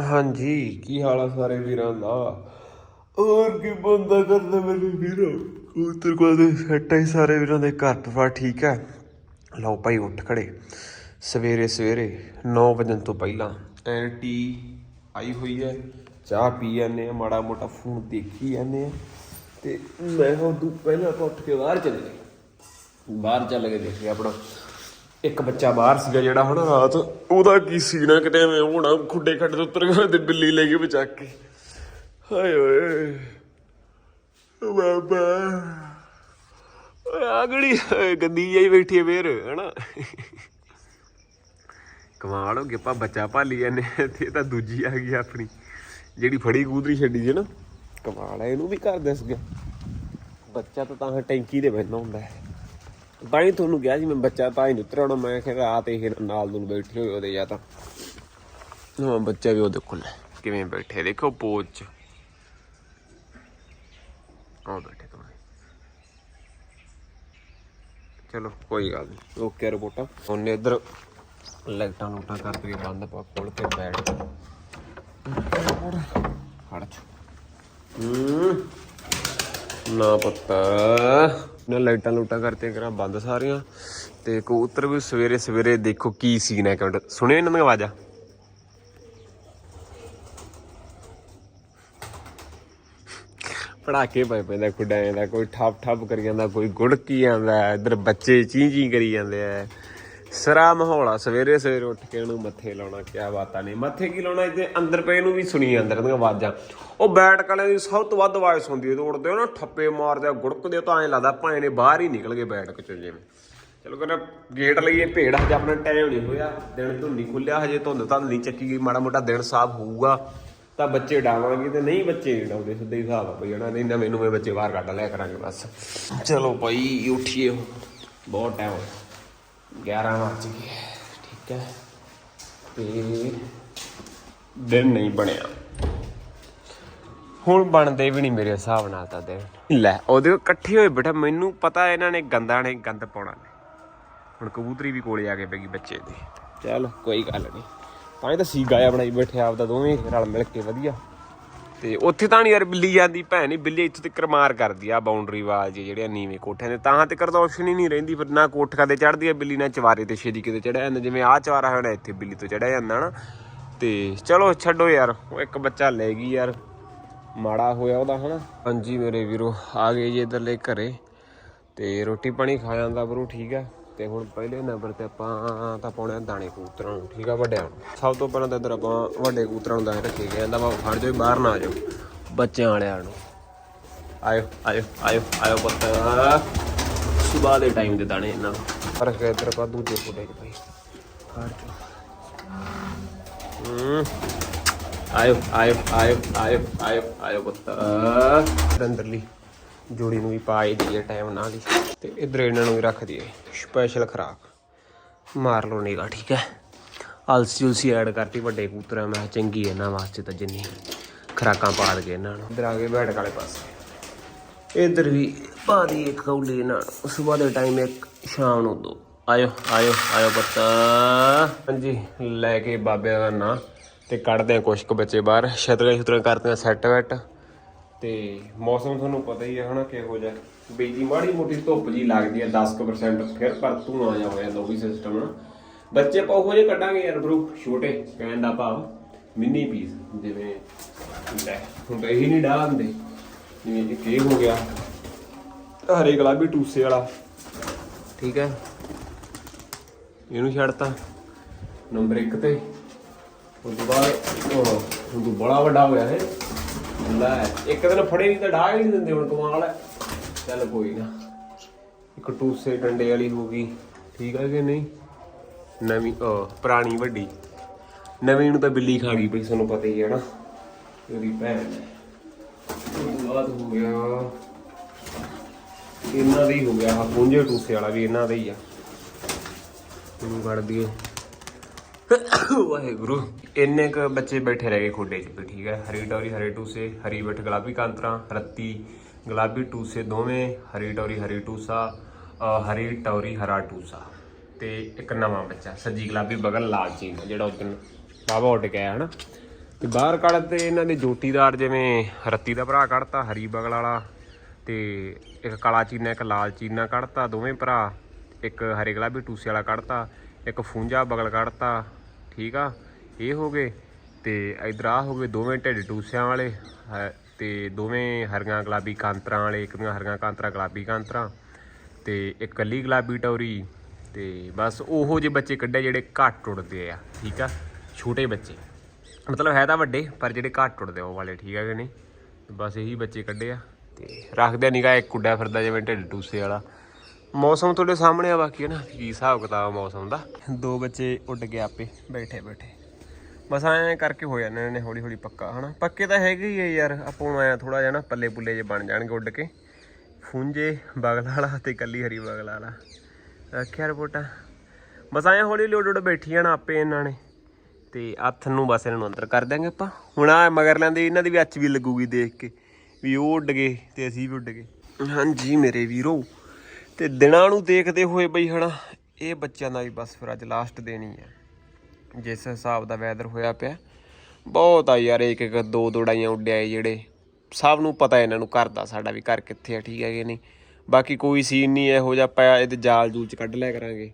ਹਾਂਜੀ। ਕੀ ਹਾਲ ਆ ਸਾਰੇ ਵੀਰਾਂ ਦਾ? ਹੋਰ ਕੀ ਬੰਦਾ ਕਰਦਾ ਮੇਰੇ ਵੀਰੋ? ਉਤਰ ਕੋਲ ਦੇ ਸੈੱਟ ਹੈ ਸਾਰੇ ਵੀਰਾਂ ਦੇ ਘਰ ਪਰਿਵਾਰ ਠੀਕ ਹੈ ਲਓ ਭਾਈ ਉੱਠ ਖੜੇ। ਸਵੇਰੇ ਸਵੇਰੇ 9 ਵਜੇ ਤੋਂ ਪਹਿਲਾਂ ਐਨ ਟੀ ਆਈ ਹੋਈ ਹੈ। ਚਾਹ ਪੀ ਜਾਂਦੇ ਆ ਮਾੜਾ ਮੋਟਾ ਫੋਨ ਦੇਖੀ ਜਾਂਦੇ ਆ। ਤੇ ਮੈਂ ਉਦੋਂ ਪਹਿਲਾਂ ਉੱਠ ਕੇ ਬਾਹਰ ਚਲੇ ਗਿਆ ਬਾਹਰ ਚੱਲ ਕੇ ਦੇਖਿਆ ਆਪਣਾ। ਇੱਕ ਬੱਚਾ ਬਾਹਰ ਸੀਗਾ ਜਿਹੜਾ ਹੁਣ ਰਾਤ ਉਹਦਾ ਕੀ ਸੀਨਾ ਕਿਤੇ ਐਵੇਂ ਹੋਣਾ, ਖੁੱਡੇ ਖੱਡੇ ਤੋਂ ਉੱਤਰ ਗਿਆ ਤੇ ਬਿੱਲੀ ਲੈ ਕੇ ਬਚਾ ਕੇ। ਹਾਏ ਓਏ। ਬਾਬਾ ਆਗੜੀ ਗੰਦੀ ਜਿਹੀ ਬੈਠੀ ਹੈ ਫੇਰ, ਹਨਾ? ਕਮਾਲ ਹੋ ਗਿਆ ਆਪਾਂ ਬੱਚਾ ਭਾਲੀ ਜਾਂਦੇ ਆ ਤੇ ਤਾਂ ਦੂਜੀ ਆ ਗਈ ਆਪਣੀ। ਜਿਹੜੀ ਫੜੀ ਕੂਦਰੀ ਛੱਡੀ ਸੀ ਨਾ, ਕਮਾਲ ਹੈ ਇਹਨੂੰ ਵੀ ਘਰ ਦਿਸ ਗਿਆ ਬੱਚਾ ਤਾਂ ਤਾਂ ਟੈਂਕੀ ਦੇ ਬੈਠਾ ਹੁੰਦਾ ਹੈ। ਤਾਂ ਹੀ ਤੁਹਾਨੂੰ ਕਿਹਾ ਸੀ, ਮੈਂ ਬੱਚਾ ਤਾਂ ਹੀ ਨਹੀਂ ਉਤਰਿਆ ਮੈਂ ਕਿਹਾ ਰਾਤ ਇਹ ਨਾਲ ਨੂੰ ਬੈਠੇ ਹੋਏ ਉਹਦੇ ਜਾਂ ਤਾਂ। ਹਾਂ ਬੱਚਾ ਵੀ ਉਹਦੇ ਕੋਲ ਹੈ। ਕਿਵੇਂ ਬੈਠੇ? ਦੇਖੋ ਪੋਜ ਚ। ਆਹ ਬੈਠੇ ਤੁਮ ਚਲੋ, ਕੋਈ ਗੱਲ ਨਹੀਂ ਓਕੇ ਰਿਪੋਰਟਾਂ। ਉਹਨੇ ਇੱਧਰ ਲਾਈਟਾਂ ਲੂਟਾਂ ਕਰ ਕੇ ਬੰਦ ਪਾ ਖੋਲ ਕੇ ਬੈਠ। ਹੜ ਚ ਹੂੰ। ਨਾ ਪਤਾ। ਨਾ ਲਾਈਟਾਂ ਲੂਟਾਂ ਕਰਤੀਆਂ ਕਰਾਂ, ਬੰਦ ਸਾਰੀਆਂ। ਤੇ ਕਬੂਤਰ ਵੀ ਸਵੇਰੇ ਸਵੇਰੇ ਦੇਖੋ ਕੀ ਸੀਨ ਹੈ ਕਮੈਂਟ ਸੁਣਿਓ ਇਹਨਾਂ ਦੀਆਂ ਆਵਾਜ਼ਾਂ। ਪੜਾਕੇ ਪਏ ਪੈਂਦਾ ਖੁੱਡਾ ਜਾਂਦਾ ਕੋਈ ਠੱਪ ਠੱਪ ਕਰੀ ਜਾਂਦਾ, ਕੋਈ ਗੁੜਕੀ ਜਾਂਦਾ ਇੱਧਰ ਬੱਚੇ ਚੀਂ ਚੀਂ ਕਰੀ ਜਾਂਦੇ ਆ। ਸਰਾ ਮਾਹੌਲ ਆ, ਸਵੇਰੇ ਸਵੇਰੇ ਉੱਠ ਕੇ ਉਹਨੂੰ ਮੱਥੇ ਲਾਉਣਾ, ਕਿਆ ਬਾਤਾਂ ਨਹੀਂ ਮੱਥੇ ਕੀ ਲਾਉਣਾ ਇੱਥੇ ਅੰਦਰ ਪਏ ਨੂੰ ਵੀ ਸੁਣੀ ਅੰਦਰ ਦੀਆਂ ਆਵਾਜ਼ਾਂ। ਉਹ ਬੈਟ ਕਲੇ ਦੀ ਸਭ ਤੋਂ ਵੱਧ ਆਵਾਜ਼ ਸੁਣਦੀ ਹੈ ਤੋੜਦੇ ਉਹ ਨਾ ਠੱਪੇ ਮਾਰਦੇ ਆ, ਗੁੜਕਦੇ ਆ, ਤਾਂ ਐਂ ਲੱਗਦਾ ਭਾਵੇਂ ਨੇ ਬਾਹਰ ਹੀ ਨਿਕਲ ਗਏ ਬੈਠ ਕੇ ਜਿਵੇਂ। ਚਲੋ ਕਹਿੰਦਾ ਗੇਟ ਲਈਏ ਭੇੜ ਹਜੇ ਆਪਣਾ ਟਾਈਮ ਨਹੀਂ ਹੋਇਆ ਦਿਨ ਧੁੰਦ ਖੁੱਲਿਆ ਹਜੇ ਧੁੰਦ ਤਾਂ ਨਹੀਂ ਚੱਕੀ ਗਈ ਮਾੜਾ ਮੋਟਾ ਦਿਨ ਸਾਫ਼ ਹੋਊਗਾ। ਤਾਂ ਬੱਚੇ ਡਾਵਾਂਗੇ ਤੇ ਨਹੀਂ ਬੱਚੇ ਨਹੀਂ ਡਾਉਂਦੇ ਸਿੱਧੇ ਹੀ ਹਿਸਾਬ ਆ ਬਈ ਹਨਾ ਨਹੀਂ ਨਵੇਂ ਨੂਵੇਂ ਬੱਚੇ ਬਾਹਰ ਕੱਢ ਲਿਆ ਕਰਾਂਗੇ ਬਸ। ਚਲੋ ਭਾਈ ਉੱਠੀਏ ਬਹੁਤ ਟਾਈਮ ਹੋਇਆ। 11 ਵੱਜ ਗਏ ਠੀਕ ਹੈ। ਤੇ ਦਿਨ ਨਹੀਂ ਬਣਿਆ। ਹੁਣ ਬਣਦੇ ਵੀ ਨਹੀਂ ਮੇਰੇ ਹਿਸਾਬ ਨਾਲ ਤਾਂ ਦਿਨ ਲੈ, ਉਹਦੇ ਕੋਲ ਇਕੱਠੇ ਹੋਏ ਬੈਠਾ, ਮੈਨੂੰ ਪਤਾ ਇਹਨਾਂ ਨੇ ਗੰਦਾ ਨੇ ਗੰਦ ਪਾਉਣਾ ਨੇ। ਹੁਣ ਕਬੂਤਰੀ ਵੀ ਕੋਲੇ ਆ ਕੇ ਪੈ ਗਈ ਬੱਚੇ ਦੇ। ਚੱਲ, ਕੋਈ ਗੱਲ ਨਹੀਂ। ਤਾਂ ਹੀ ਤਾਂ ਸੀਗਾ ਆ ਬਣਾਈ ਬੈਠੇ ਆਪਦਾ ਦੋਵੇਂ ਰਲ ਮਿਲ ਕੇ ਵਧੀਆ। ਤੇ ਉੱਥੇ ਤਾਂ ਨਹੀਂ ਯਾਰ ਬਿੱਲੀ ਜਾਂਦੀ, ਭੈਣ ਨਹੀਂ ਬਿੱਲੀ ਇੱਥੇ ਤੱਕ ਮਾਰ ਕਰਦੀ ਆ ਬਾਉਂਡਰੀ ਵਾਲ ਜੇ ਜਿਹੜੇ ਨੀਵੇਂ ਕੋਠਿਆਂ ਦੇ। ਤਾਂ ਤੇ ਕਰਦਾ ਆਪਸ਼ਨ ਹੀ ਨਹੀਂ ਰਹਿੰਦੀ, ਫਿਰ ਨਾ ਕੋਠਾ ਤੇ ਚੜਦੀ ਆ ਬਿੱਲੀ, ਨਾ ਚਵਾਰੇ ਤੇ ਛੇਦੀ ਕਿਤੇ ਚੜਿਆ ਜਾਂਦਾ। ਜਿਵੇਂ ਆਹ ਚਵਾਰਾ ਹੋਣਾ, ਇੱਥੇ ਬਿੱਲੀ ਤੋਂ ਚੜਿਆ ਜਾਂਦਾ ਨਾ। ਤੇ ਚਲੋ ਛੱਡੋ ਯਾਰ, ਉਹ ਇੱਕ ਬੱਚਾ ਲੈ ਗਈ ਯਾਰ। ਮਾੜਾ ਹੋਇਆ ਉਹਦਾ ਹਨਾ। ਹਾਂਜੀ ਮੇਰੇ ਵੀਰੋ ਆ ਗਏ ਜੀ ਇਧਰਲੇ ਘਰੇ ਤੇ ਰੋਟੀ ਪਾਣੀ ਖਾ ਜਾਂਦਾ ਬਰੂ ਠੀਕ ਹੈ ਤੇ ਹੁਣ ਪਹਿਲੇ ਨੰਬਰ ਤੇ ਆਪਾਂ ਤਾਂ ਪਾਉਣੇ ਆ ਦਾਣੇ ਕਬੂਤਰਾਂ ਨੂੰ ਠੀਕ ਆ ਵੱਡਿਆਂ ਨੂੰ। ਸਭ ਤੋਂ ਪਹਿਲਾਂ ਤਾਂ ਇਧਰ ਆਪਾਂ ਵੱਡੇ ਕਬੂਤਰਾਂ ਨੂੰ ਦਾਣੇ ਰੱਖੇ ਗਏ ਕਹਿੰਦਾ ਵਾ ਫੜ ਜਾਓ ਬਾਹਰ ਨਾ ਆ ਜਾਓ ਬੱਚਿਆਂ ਵਾਲਿਆਂ ਨੂੰ। ਆਇਓ ਆਇਓ ਆਇਓ ਆਇਓ ਪੁੱਤ। ਸਵੇਰ ਦੇ ਟਾਈਮ ਦੇ ਦਾਣੇ ਇਹਨਾਂ ਨੂੰ। ਪਰ ਇਧਰ ਆਪਾਂ ਦੂਜੇ ਫੁੱਟੇ ਚ ਭਾਈ ਫੜ ਜਾਓ ਹੂੰ। ਆਇਓ ਆਇਓ ਆਇਓ ਆਇਓ ਆਇਓ ਆਇਓ ਪੁੱਤ। ਅੰਦਰਲੀ ਜੋੜੀ ਨੂੰ ਵੀ ਪਾਈ ਦਈਏ ਟਾਈਮ ਨਾਲ ਹੀ। ਤੇ ਇਧਰ ਇਹਨਾਂ ਨੂੰ ਵੀ ਰੱਖ ਦਈਏ। ਸਪੈਸ਼ਲ ਖਰਾਕ। ਮਾਰ ਲਓ ਨੀਗਾ ਠੀਕ ਹੈ? ਅਲਸੀ ਉਲਸੀ ਐਡ ਕਰਤੀ ਵੱਡੇ ਕਬੂਤਰਾਂ ਮੈਂ ਕਿਹਾ ਚੰਗੀ ਇਹਨਾਂ ਵਾਸਤੇ ਤਾਂ ਜਿੰਨੀ ਖਰਾਕਾਂ ਪਾ ਦਗੇ ਇਹਨਾਂ ਨੂੰ। ਇਧਰ ਆ ਕੇ ਬੈਠਕ ਵਾਲੇ ਪਾਸੇ। ਇਧਰ ਵੀ ਪਾ ਦੀ ਇੱਕ ਕੌਲੀ ਇਹਨਾਂ ਨੂੰ। ਸਵੇਰ ਦੇ ਟਾਈਮ ਇੱਕ ਸ਼ਾਮ ਨੂੰ ਦੋ। ਆਇਓ ਆਇਓ ਆਇਓ ਪੁੱਤ। ਹਾਂਜੀ, ਲੈ ਕੇ ਬਾਬੇ ਦਾ ਨਾਂ। ਤੇ ਕੱਢਦੇ ਆ ਕੁਛ ਕੁ ਬੱਚੇ ਬਾਹਰ। ਛਤਰੀਆਂ ਛਤਰੀਆਂ ਕਰਦੇ ਆ ਸੈੱਟ ਵੈਟ ਤੇ ਮੌਸਮ ਤੁਹਾਨੂੰ ਪਤਾ ਹੀ ਹੈ ਹਨਾ ਕਿਹੋ ਜਿਹਾ। ਬੀਜੀ ਮਾੜੀ ਮੋਟੀ ਧੁੱਪ ਜੀ ਲੱਗਦੀ ਹੈ 10% ਫਿਰ ਪਰ ਧੂਆਂ ਜਾ ਹੋਇਆ ਜਾਂਦਾ ਵੀ ਸਿਸਟਮ ਨਾ ਬੱਚੇ ਪਾਉ ਜੇ ਕੱਢਾਂਗੇ ਯਾਰ ਬਰੂ ਛੋਟੇ, ਕਹਿਣ ਦਾ ਭਾਵ ਮਿੰਨੀ ਪੀਸ ਜਿਵੇਂ ਲੈ, ਹੁਣ ਤਾਂ ਇਹੀ ਨਹੀਂ ਡਾਲਦੇ ਜਿਵੇਂ ਇੱਕ ਇਹ ਹੋ ਗਿਆ। ਹਰੇ ਗੁਲਾਬੀ ਟੂਸੇ ਵਾਲਾ। ਠੀਕ ਹੈ। ਇਹਨੂੰ ਛੱਡਤਾ। ਨੰਬਰ 1 ਤੇ। ਉਸ ਤੋਂ ਬਾਅਦ ਉਹ ਹੁਣ ਤੂੰ ਬੜਾ ਵੱਡਾ ਹੋਇਆ ਹੈ। ਲੈ, ਇੱਕ ਦਿਨ ਫੜੇ ਨਹੀਂ ਤਾਂ ਢਾਹ ਨਹੀਂ ਦਿੰਦੇ ਹੁਣ ਕਮਾਲ ਹੈ ਚੱਲ ਕੋਈ ਨਾ। ਇੱਕ ਟੂਸੇ ਡੰਡੇ ਵਾਲੀ ਹੋ ਗਈ। ਠੀਕ ਹੈ ਕਿ ਨਹੀਂ? ਨਵੀਂ ਉਹ ਪੁਰਾਣੀ ਵੱਡੀ। ਨਵੀਂ ਨੂੰ ਤਾਂ ਬਿੱਲੀ ਖਾ ਗਈ ਪਈ ਤੁਹਾਨੂੰ ਪਤਾ ਹੀ ਹੈ ਨਾ। ਉਹਦੀ ਭੈਣ ਬਾਅਦ ਹੋ ਗਿਆ। ਇਹਨਾਂ ਦਾ ਹੀ ਹੋ ਗਿਆ। ਆਹ ਪੁੰਜੇ ਟੂਸੇ ਵਾਲਾ ਵੀ ਇਹਨਾਂ ਦਾ ਹੀ ਆ। ਇਹਨੂੰ ਕੱਢ ਦਈਏ ਵਾਹਿਗੁਰੂ। ਇੰਨੇ ਕ ਬੱਚੇ ਬੈਠੇ ਰਹਿ ਗਏ ਖੋਡੇ 'ਚ ਵੀ ਠੀਕ ਹੈ। ਹਰੀ ਟੌਰੀ, ਹਰੇ ਟੂਸੇ, ਹਰੀ ਬਟ ਗੁਲਾਬੀ ਕਾਂਤਰਾ, ਰੱਤੀ, ਗੁਲਾਬੀ ਟੂਸੇ ਦੋਵੇਂ, ਹਰੀ ਟੌਰੀ, ਹਰੀ ਟੂਸਾ ਹਰੀ ਟੌਰੀ, ਹਰਾ ਟੂਸਾ। ਤੇ ਇੱਕ ਨਵਾਂ ਬੱਚਾ, ਸੱਜੀ ਗੁਲਾਬੀ ਬਗਲ ਲਾਲ ਚੀਨ ਜਿਹੜਾ ਉਦੋਂ ਬਾਬਾ ਉੱਡ ਗਿਆ, ਹਨਾ। ਤੇ ਬਾਹਰ ਕੱਢਦੇ ਇਹਨਾਂ ਦੇ ਜੋਟੀਦਾਰ ਜਿਵੇਂ ਰੱਤੀ ਦਾ ਭਰਾ ਕੱਢਤਾ, ਹਰੀ ਬਗਲ ਵਾਲਾ, ਤੇ ਇੱਕ ਕਾਲਾ ਚੀਨਾ ਇੱਕ ਲਾਲ ਚੀਨਾ ਕੱਢਤਾ, ਦੋਵੇਂ ਭਰਾ, ਇੱਕ ਹਰੇ ਗੁਲਾਬੀ ਟੂਸੇ ਵਾਲਾ ਕੱਢਤਾ। ਇੱਕ ਫੂੰਜਾ ਬਗਲ ਕੱਢਤਾ, ਠੀਕ ਆ? ਇਹ ਹੋ ਗਏ ਤੇ ਇਧਰ ਆ ਹੋ ਗਏ ਦੋਵੇਂ ਢਿੱਡ ਟੂਸਿਆਂ ਵਾਲੇ, ਹ- ਤੇ ਦੋਵੇਂ ਹਰੀਆਂ ਗੁਲਾਬੀ ਕਾਂਤਰਾਂ ਵਾਲੇ, ਇੱਕ ਦੀਆਂ ਹਰੀਆਂ ਕਾਂਤਰਾਂ, ਗੁਲਾਬੀ ਕਾਂਤਰਾਂ, ਤੇ ਇੱਕ ਕੱਲੀ ਗੁਲਾਬੀ ਟੌਰੀ, ਤੇ ਬਸ ਉਹੋ ਜਿਹੇ ਬੱਚੇ ਕੱਢੇ ਜਿਹੜੇ ਘੱਟ ਟੁੱਟਦੇ ਆ, ਠੀਕ ਆ? ਛੋਟੇ ਬੱਚੇ। ਮਤਲਬ ਹੈ ਤਾਂ ਵੱਡੇ, ਪਰ ਜਿਹੜੇ ਘੱਟ ਟੁੱਟਦੇ ਆ ਉਹ ਵਾਲੇ, ਠੀਕ ਆ ਕਿ ਨਹੀਂ? ਬਸ ਇਹੀ ਬੱਚੇ ਕੱਢੇ ਆ, ਤੇ ਰੱਖਦੇ ਨਿਗਾ ਇੱਕ ਕੁੱਡਾ ਫਿਰਦਾ ਜਿਵੇਂ ਢਿੱਡ ਟੂਸੇ ਵਾਲਾ। ਮੌਸਮ ਤੁਹਾਡੇ ਸਾਹਮਣੇ ਆ, ਬਾਕੀ ਹੈ ਨਾ, ਕੀ ਹਿਸਾਬ ਕਿਤਾਬ ਆ ਮੌਸਮ ਦਾ? ਦੋ ਬੱਚੇ ਉੱਡ ਕੇ ਆਪੇ, ਬੈਠੇ ਬੈਠੇ। ਬਸ ਐਂ ਕਰਕੇ ਹੋ ਜਾਂਦੇ ਨੇ ਹੌਲੀ ਹੌਲੀ ਪੱਕਾ, ਹਨਾ? ਪੱਕੇ ਤਾਂ ਹੈਗੇ ਹੀ ਆ ਯਾਰ, ਆਪਾਂ ਨੂੰ ਐਂ ਥੋੜਾ ਜਿਹਾ ਨਾ ਪੱਲੇ ਪੁੱਲੇ ਜੇ ਬਣ ਜਾਣਗੇ ਉੱਡ ਕੇ। ਫੁੰਜੇ ਬਗਲ ਵਾਲਾ ਤੇ ਕੱਲੀ ਹਰੀ ਬਗਲ ਵਾਲਾ ਰੱਖਿਆ ਰਿਪੋਰਟਾਂ। ਬਸ ਐਂ ਹੌਲੀ ਹੌਲੀ ਉੱਡ ਉੱਡ ਬੈਠੀ ਜਾਣਾ ਆਪੇ ਇਹਨਾਂ ਨੇ। ਤੇ ਹੱਥ ਨੂੰ ਬਸ ਇਹਨਾਂ ਨੂੰ ਅੰਦਰ ਕਰ ਦਾਂਗੇ ਆਪਾਂ। ਹੁਣ ਆ ਮਗਰ ਲੈਂਦੇ, ਇਹਨਾਂ ਦੀ ਵੀ ਅੱਛ ਵੀ ਲੱਗੂਗੀ ਦੇਖ ਕੇ, ਵੀ ਉਹ ਉੱਡ ਗਏ ਤੇ ਅਸੀਂ ਵੀ ਉੱਡ ਗਏ। ਹਾਂਜੀ ਮੇਰੇ ਵੀਰੋ ਤੇ ਦਿਨਾਂ ਨੂੰ ਦੇਖਦੇ ਹੋਏ ਬਈ ਹਨਾ, ਇਹ ਬੱਚਿਆਂ ਦਾ ਵੀ ਬਸ ਫਿਰ ਅੱਜ ਲਾਸਟ ਦਿਨ ਹੀ ਹੈ ਜਿਸ ਹਿਸਾਬ ਦਾ ਵੈਦਰ ਹੋਇਆ ਪਿਆ, ਬਹੁਤ ਆ ਯਾਰ, ਇੱਕ ਇੱਕ ਦੋ ਦੋ ਡਾਈਆਂ ਉੱਡਿਆ ਏ ਜਿਹੜੇ। ਸਭ ਨੂੰ ਪਤਾ ਇਹਨਾਂ ਨੂੰ ਘਰ ਦਾ ਸਾਡਾ ਵੀ ਘਰ ਕਿੱਥੇ ਆ, ਠੀਕ ਹੈ ਕਿ ਨਹੀਂ। ਬਾਕੀ ਕੋਈ ਸੀਨ ਨਹੀਂ, ਇਹੋ ਜਿਹਾ ਆਪਾਂ ਇਹਦੇ ਜਾਲ ਜੂਲ ਚ ਕੱਢ ਲਿਆ ਕਰਾਂਗੇ।